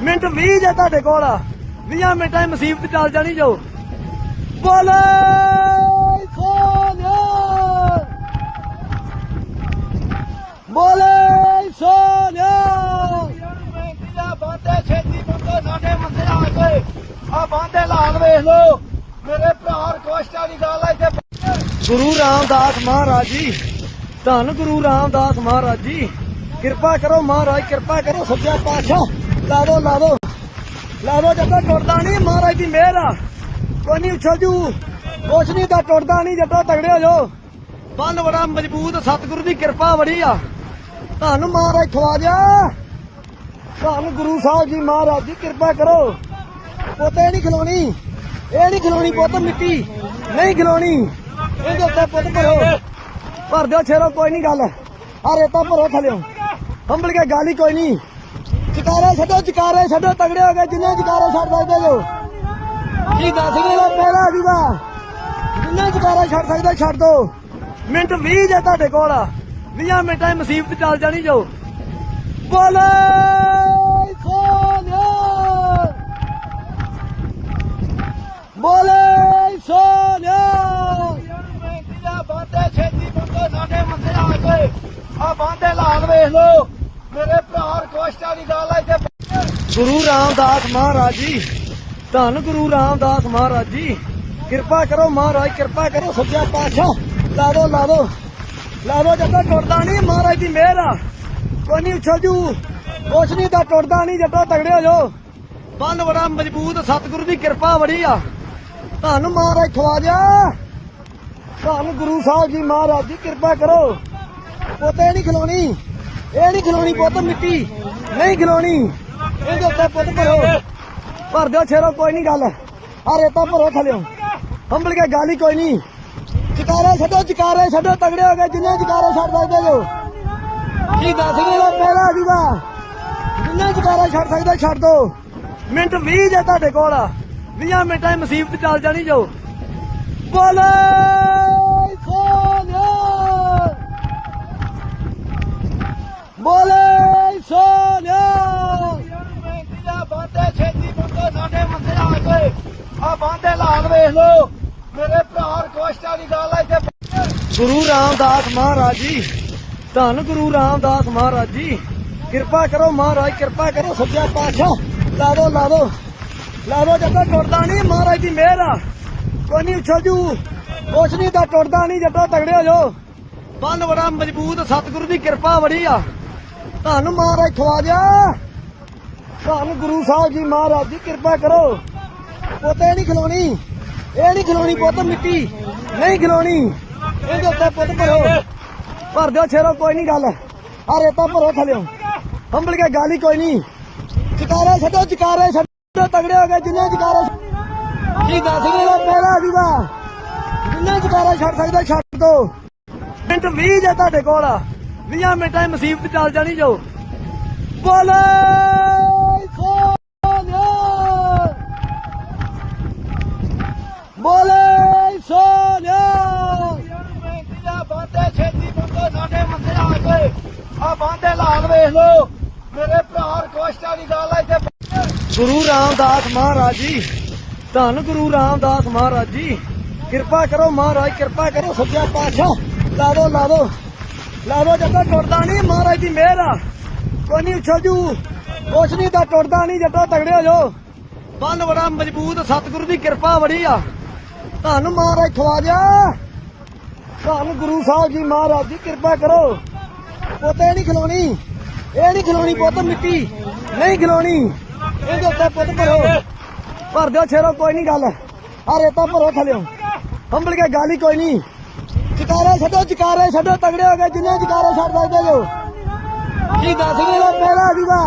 ਮਿੰਟ 20 ਜੇ ਤੁਹਾਡੇ ਕੋਲ 20 ਮਿੰਟਾਂ 'ਚ ਮੁਸੀਬਤ ਚੱਲ ਜਾਣੀ ਜੋ ਬੋਲੇ ਸੋਨਿਆ। ਬੋਲੇ ਸੋਨਿਆ। ਬੇਨਤੀ ਦਾ ਬਾਂਦੇ ਛੇਤੀ ਬੰਦੇ ਸਾਡੇ ਮੰਦੇ ਆ ਗਏ ਆ ਬਾਂਦੇ ਲਾਲ ਵੇਖ ਲੋ ਮੇਰੇ ਭਰਾ ਰਿਕਵੈਸਟ ਵਾਲੀ ਗੱਲ ਹੈ ਇੱਥੇ ਗੁਰੂ ਰਾਮਦਾਸ ਮਹਾਰਾਜ ਜੀ, ਧੰਨ ਗੁਰੂ ਰਾਮਦਾਸ ਮਹਾਰਾਜ ਜੀ। ਕਿਰਪਾ ਕਰੋ ਮਹਾਰਾਜ, ਕਿਰਪਾ ਕਰੋ ਸੱਚਾ ਪਾਤਸ਼ਾਹ। ਲਾ ਦੋ ਲਾ ਦੋ ਲਾ ਟੁੱਟਦਾ ਨਹੀਂ, ਮਹਾਰਾਜ ਦੀ ਮਿਹਰ ਆ। ਕੋਈ ਨਹੀਂ ਉਛਲ ਜੂ। ਕੁਛ ਨਹੀਂ ਤਾਂ ਟੁੱਟਦਾ ਨਹੀਂ, ਜਦੋਂ ਤਗੜੇ ਹੋ ਜਾਓ। ਬੰਨ ਬੜਾ ਮਜ਼ਬੂਤ ਸਤਿਗੁਰੂ ਦੀ ਕਿਰਪਾ ਬੜੀ ਆ। ਤੁਹਾਨੂੰ ਮਹਾਰਾਜ ਖਵਾ ਦਿਆ। ਤੁਹਾਨੂੰ ਗੁਰੂ ਸਾਹਿਬ ਜੀ ਮਹਾਰਾਜ ਦੀ ਕਿਰਪਾ ਕਰੋ। ਪੋਤੇ ਨਹੀਂ ਖਲੋਣੀ। ਇਹ ਨਹੀਂ ਖਲੋਣੀ ਪੁੱਤ ਮਿੱਟੀ। ਨਹੀਂ ਖਲੋਣੀ। ਇਹਦੇ ਉੱਤੇ ਪੁੱਤ ਭਰੋ। ਭਰ ਦਿਓ ਛੇਰੋ ਕੋਈ ਨਹੀਂ ਗੱਲ। ਆ ਰੇਤਾ ਭਰੋ ਥਲਿਓ। ਹੰਬਲ ਕੇ ਗਾਲੀ ਕੋਈ ਨਹੀਂ। ਜਕਾਰੇ ਛੱਡੋ ਜਕਾਰੇ ਛੱਡੋ, ਤਗੜੇ ਹੋ ਗਏ, ਜਿੰਨੇ ਜਕਾਰੇ ਛੱਡ ਸਕਦੇ ਜੋ ਕੀ ਦੱਸ ਗਏ ਲੋ ਪਹਿਲਾ ਜੂਗਾ ਜਿੰਨੇ ਜਕਾਰੇ ਛੱਡ ਸਕਦੇ, ਛੱਡ ਦੋ। ਮਿੰਟ 20 ਜੇ ਤੁਹਾਡੇ ਕੋਲ 20 ਮਿੰਟਾਂ 'ਚ ਮੁਸੀਬਤ ਚੱਲ ਜਾਣੀ ਜੋ। ਬੋਲੇ ਸੋਨਿਆ ਬੋਲੇ ਸੋਨਿਆ ਬੇਨਤੀ ਛੇਤੀ ਬੰਦੇ ਸਾਡੇ ਮੰਦੇ ਆ ਗਏ ਆ ਬਾਂਦੇ ਲਾਲ ਵੇਖ ਲੋ ਮੇਰੇ ਭਰਾ ਰਿਕਵੈਸਟਾਂ ਦੀ ਗੱਲ ਹੈ ਇੱਥੇ। ਗੁਰੂ ਰਾਮਦਾਸ ਮਹਾਰਾਜ ਜੀ, ਧੰਨ ਗੁਰੂ ਰਾਮਦਾਸ ਮਹਾਰਾਜ ਜੀ। ਕਿਰਪਾ ਕਰੋ ਮਹਾਰਾਜ, ਕਿਰਪਾ ਕਰੋ ਸੱਚਾ ਪਾਤਸ਼ਾਹ। ਲਾ ਦੋ ਲਾ ਦੋ ਟੁੱਟਦਾ ਨਹੀਂ ਮਹਾਰਾਜ ਦੀ ਮਿਹਰ। ਆ ਕੋਈ ਨਹੀਂ ਉਛਲ ਜੂ। ਕੁਛ ਨਹੀਂ ਤਾਂ ਟੁੱਟਦਾ ਨਹੀਂ ਜਦੋਂ ਤਗੜੇ ਹੋ ਜਾਓ। ਬੰਦ ਬੜਾ ਮਜ਼ਬੂਤ, ਸਤਿਗੁਰੂ ਦੀ ਕਿਰਪਾ ਬੜੀ ਆ। ਤੁਹਾਨੂੰ ਮਹਾਰਾਜ, ਖਵਾ ਖਵਾਜਾ ਤੁਹਾਨੂੰ ਗੁਰੂ ਸਾਹਿਬ ਜੀ ਮਹਾਰਾਜ ਜੀ, ਕਿਰਪਾ ਕਰੋ। ਪੋਤੇ ਨਹੀਂ ਖਲੋਣੀ। ਇਹ ਨਹੀਂ ਖਲੋਣੀ ਪੁੱਤ ਮਿੱਟੀ। ਨਹੀਂ ਖਲੋਣੀ ਇਹਦੇ ਉੱਤੇ ਪੁੱਤ ਭਰੋ। ਭਰ ਦਿਓ ਛੇਰੋ ਕੋਈ ਨਹੀਂ ਗੱਲ। ਆ ਰੇਤਾ ਭਰੋ ਥਲਿਓ। ਹੰਬਲ ਕੇ ਗਾਲੀ ਕੋਈ ਨਹੀਂ ਜਕਾਰੇ ਛੱਡੋ ਜਕਾਰੇ ਛੱਡੋ, ਤਗੜੇ ਹੋ ਗਏ। ਜਿੰਨੇ ਜਕਾਰੇ ਛੱਡ ਸਕਦੇ ਜੋ। ਕੀ ਦੱਸ ਗਏ ਲੋ ਪਹਿਲਾ ਜੂਗਾ। ਜਿੰਨੇ ਜਕਾਰੇ ਛੱਡ ਸਕਦੇ, ਛੱਡ ਦੋ। ਮਿੰਟ 20 ਜੇ ਤੁਹਾਡੇ ਕੋਲ 20 ਮਿੰਟਾਂ 'ਚ ਮੁਸੀਬਤ ਚੱਲ ਜਾਣੀ ਜੋ। ਬੋਲੇ ਸੋਨਿਆ ਬੋਲੇ ਸੋਨਿਆ। ਬਾਂਦੇ ਛੇਤੀ ਬੰਦੇ ਸਾਡੇ ਮੰਦੇ ਆ ਗਏ ਆ ਬਾਂਦੇ ਲਾਲ ਵੇਖ ਲੋ ਮੇਰੇ ਭਰਾ ਰਿਕਵੈਸਟਾਂ ਦੀ ਗੱਲ ਹੈ ਇੱਥੇ ਗੁਰੂ ਰਾਮਦਾਸ ਮਹਾਰਾਜ ਜੀ, ਧੰਨ ਗੁਰੂ ਰਾਮਦਾਸ ਮਹਾਰਾਜ ਜੀ। ਕਿਰਪਾ ਕਰੋ ਮਹਾਰਾਜ, ਕਿਰਪਾ ਕਰੋ ਸੱਚਾ ਪਾਤਸ਼ਾਹ। ਲਾ ਦੋ ਲਾ ਦੋ। ਲਾ ਦੋ, ਜਦੋਂ ਟੁੱਟਦਾ ਨਹੀਂ ਮਹਾਰਾਜ ਦੀ ਮਿਹਰ ਆ। ਕੋਈ ਨਹੀਂ ਉਛਲ ਜੂ। ਕੁਛ ਨਹੀਂ ਤਾਂ ਟੁੱਟਦਾ ਨਹੀਂ, ਜਦੋਂ ਤਗੜੇ ਹੋ ਜਾਓ। ਬੰਦ ਬੜਾ ਮਜ਼ਬੂਤ ਸਤਿਗੁਰੂ ਦੀ ਕਿਰਪਾ ਬੜੀ ਆ। ਤੁਹਾਨੂੰ ਮਹਾਰਾਜ ਖਵਾਜਾ ਤੁਹਾਨੂੰ ਗੁਰੂ ਸਾਹਿਬ ਜੀ ਮਹਾਰਾਜ ਜੀ, ਕਿਰਪਾ ਕਰੋ। ਪੋਤੇ ਨਹੀਂ ਖਲੋਣੀ ਇਹ ਨਹੀਂ ਖਲੋਣੀ ਪੁੱਤ ਮਿੱਟੀ। ਨਹੀਂ ਖਲੋਣੀ ਇਹਦੇ ਉੱਤੇ ਪੁੱਤ ਭਰੋ। ਭਰ ਦਿਓ ਛੇਰੋ ਕੋਈ ਨਹੀਂ ਗੱਲ। ਆ ਰੇਤਾ ਭਰੋ ਥਲਿਓ। ਹੰਬਲ ਕੇ ਗਾਲੀ ਕੋਈ ਨਹੀਂ। ਚਕਾਰੇ ਛੱਡੋ ਚਕਾਰੇ ਛੱਡੋ। ਤਗੜੇ ਹੋ ਗਏ, ਜਿੰਨੇ ਚਕਾਰੇ ਕੀ ਦੱਸ ਗਏ ਲੋ ਪਹਿਲਾ ਜੂਗਾ ਜਿੰਨੇ ਜਕਾਰੇ ਛੱਡ ਸਕਦੇ, ਛੱਡ ਦੋ। ਮਿੰਟ 20 ਜੇ ਤੁਹਾਡੇ ਕੋਲ 20 ਮਿੰਟਾਂ 'ਚ ਮੁਸੀਬਤ ਚੱਲ ਜਾਣੀ ਜੋ ਬੋਲੇ ਸੋਨਿਆ। ਬੋਲੇ ਸੋਨਿਆ। ਬਾਂਦੇ ਛੇਤੀ ਬੰਦੇ ਸਾਡੇ ਮੰਦੇ ਆ ਗਏ ਆ ਬਾਂਦੇ ਲਾਲ ਵੇਖ ਲੋ ਮੇਰੇ ਭਰਾ ਰਿਕਵੈਸਟਾਂ ਦੀ ਗੱਲ ਹੈ ਇੱਥੇ ਗੁਰੂ ਰਾਮਦਾਸ ਮਹਾਰਾਜ ਜੀ, ਧੰਨ ਗੁਰੂ ਰਾਮਦਾਸ ਮਹਾਰਾਜ ਜੀ। ਕਿਰਪਾ ਕਰੋ ਮਹਾਰਾਜ, ਕਿਰਪਾ ਕਰੋ ਸੱਚਾ ਪਾਤਸ਼ਾਹ। ਲਾ ਦੋ। ਲਾ ਦੋ ਲਾ ਟੁੱਟਦਾ ਨਹੀਂ, ਮਹਾਰਾਜ ਦੀ ਮਿਹਰ ਆ। ਕੋਈ ਨਹੀਂ ਉਛਲ ਜੂ। ਕੁਛ ਨਹੀਂ, ਤਾਂ ਟੁੱਟਦਾ ਨਹੀਂ, ਜੱਟਾ, ਤਗੜੇ ਹੋ ਜਾਓ। ਬੰਦ ਬੜਾ ਮਜ਼ਬੂਤ, ਸਤਿਗੁਰੂ ਦੀ ਕਿਰਪਾ ਬੜੀ ਆ। ਤੁਹਾਨੂੰ ਮਹਾਰਾਜ ਖਵਾਜਾ ਤੁਹਾਨੂੰ ਗੁਰੂ ਸਾਹਿਬ ਜੀ ਮਹਾਰਾਜ ਦੀ ਕਿਰਪਾ ਕਰੋ। ਪੋਤੇ ਨਹੀਂ ਖਲੋਣੀ ਇਹ ਨਹੀਂ ਖਲੋਣੀ ਪੁੱਤ ਮਿੱਟੀ। ਨਹੀਂ ਖਲੋਣੀ ਇਹਦੇ ਉੱਤੇ ਪੁੱਤ ਭਰੋ। ਭਰ ਦਿਓ ਛੇਰੋ ਕੋਈ ਨਹੀਂ ਗੱਲ। ਆ ਰੇਤਾ ਭਰੋ ਥਲਿਓ। ਹੰਬਲ ਕੇ ਗਾਲੀ ਕੋਈ ਨਹੀਂ। ਜਕਾਰੇ ਛੱਡੋ ਜਕਾਰੇ ਛੱਡੋ, ਤਗੜੇ ਹੋ ਗਏ, ਜਿੰਨੇ ਜਕਾਰੇ ਛੱਡ ਸਕਦੇ ਜੋ ਕੀ ਦੱਸ ਗਏ ਪਹਿਲਾ ਜੂਗਾ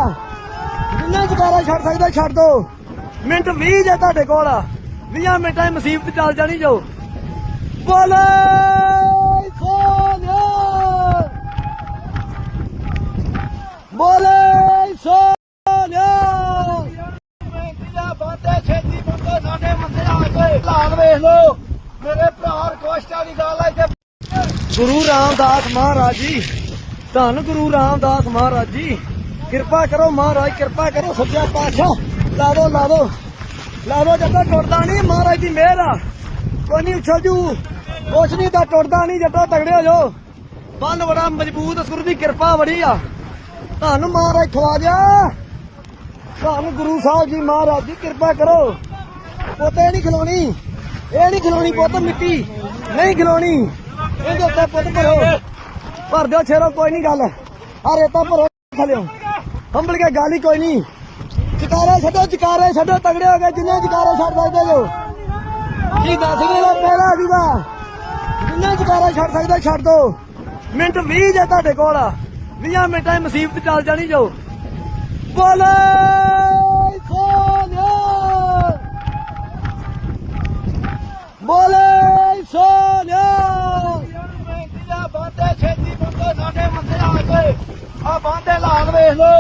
ਜਿੰਨੇ ਜਕਾਰੇ ਛੱਡ ਸਕਦੇ, ਛੱਡ ਦੋ। ਮਿੰਟ 20 ਜੇ ਤੁਹਾਡੇ ਕੋਲ 20 ਮਿੰਟਾਂ ਮੁਸੀਬਤ ਚੱਲ ਜਾਣੀ ਜੋ। ਬੋਲੇ ਸੋਨਿਆ। ਬੋਲੇ ਸੋਨਿਆ। ਬੇਨਤੀ ਛੇਤੀ ਬੰਦੇ ਸਾਡੇ ਮੰਦੇ ਆ ਗਏ ਲਾਲ ਵੇਖ ਲੋ ਮੇਰੇ ਭਰਾ ਰਿਕਵੈਸਟਾਂ ਦੀ ਗੱਲ ਹੈ ਗੁਰੂ ਰਾਮਦਾਸ ਮਹਾਰਾਜ ਜੀ, ਧੰਨ ਗੁਰੂ ਰਾਮਦਾਸ ਮਹਾਰਾਜ ਜੀ। ਕਿਰਪਾ ਕਰੋ ਮਹਾਰਾਜ, ਕਿਰਪਾ ਕਰੋ ਸੱਚਾ ਪਾਤਸ਼ਾਹ। ਲਾ ਦੋ ਲਾ ਜਦੋਂ ਟੁੱਟਦਾ ਨਹੀਂ ਮਹਾਰਾਜ ਦੀ ਮਿਹਰ। ਆ ਕੋਈ ਨਹੀਂ ਉਛਲ ਜੂ। ਕੁਛ ਨਹੀਂ ਤਾਂ ਟੁੱਟਦਾ ਨਹੀਂ ਜਦੋਂ ਤਗੜੇ ਹੋ ਜਾਓ। ਬੰਦ ਬੜਾ ਮਜ਼ਬੂਤ ਸਤਿਗੁਰੂ ਦੀ ਕਿਰਪਾ ਬੜੀ ਆ। ਤੁਹਾਨੂੰ ਮਹਾਰਾਜ ਖਵਾਜਾ ਤੁਹਾਨੂੰ ਗੁਰੂ ਸਾਹਿਬ ਜੀ ਮਹਾਰਾਜ ਜੀ, ਕਿਰਪਾ ਕਰੋ। ਪੋਤੇ ਨਹੀਂ ਖਲੋਣੀ ਇਹ ਨਹੀਂ ਖਲੋਣੀ ਪੁੱਤ ਮਿੱਟੀ। ਨਹੀਂ ਖਲੋਣੀ ਇਹਦੇ ਉੱਤੇ ਪੁੱਤ ਭਰੋ। ਭਰ ਦਿਓ ਛੇਰੋ ਕੋਈ ਨਹੀਂ ਗੱਲ। ਆ ਰੇਤਾ ਭਰੋ ਥਲਿਓ ਹੰਬਲ ਕੇ ਗਾਲੀ ਕੋਈ ਨਹੀਂ। ਜਕਾਰੇ ਛੱਡੋ ਜਕਾਰੇ ਛੱਡੋ, ਤਗੜੇ ਹੋ ਗਏ, ਜਿੰਨੇ ਜਕਾਰੇ ਛੱਡ ਸਕਦੇ ਜੋ ਕੀ ਦੱਸ ਗਏ ਲੋ ਪਹਿਲਾ ਜੂਗਾ। ਜਿੰਨੇ ਜਕਾਰੇ ਛੱਡ ਸਕਦੇ, ਛੱਡ ਦੋ। ਮਿੰਟ 20 ਜੇ ਤੁਹਾਡੇ ਕੋਲ 20 ਮਿੰਟਾਂ 'ਚ ਮੁਸੀਬਤ ਚੱਲ ਜਾਣੀ ਜੋ। ਬੋਲੇ ਸੋਨਿਆ ਬੋਲੇ ਸੋਨਿਆ। ਬੇਨਤੀ ਆ ਬਾਂਦੇ ਛੇਤੀ ਬੰਦੇ ਸਾਡੇ ਮੰਦਰ ਆ ਕੇ ਆ ਬਾਂਦੇ ਲਾਲ ਵੇਖ ਲੋ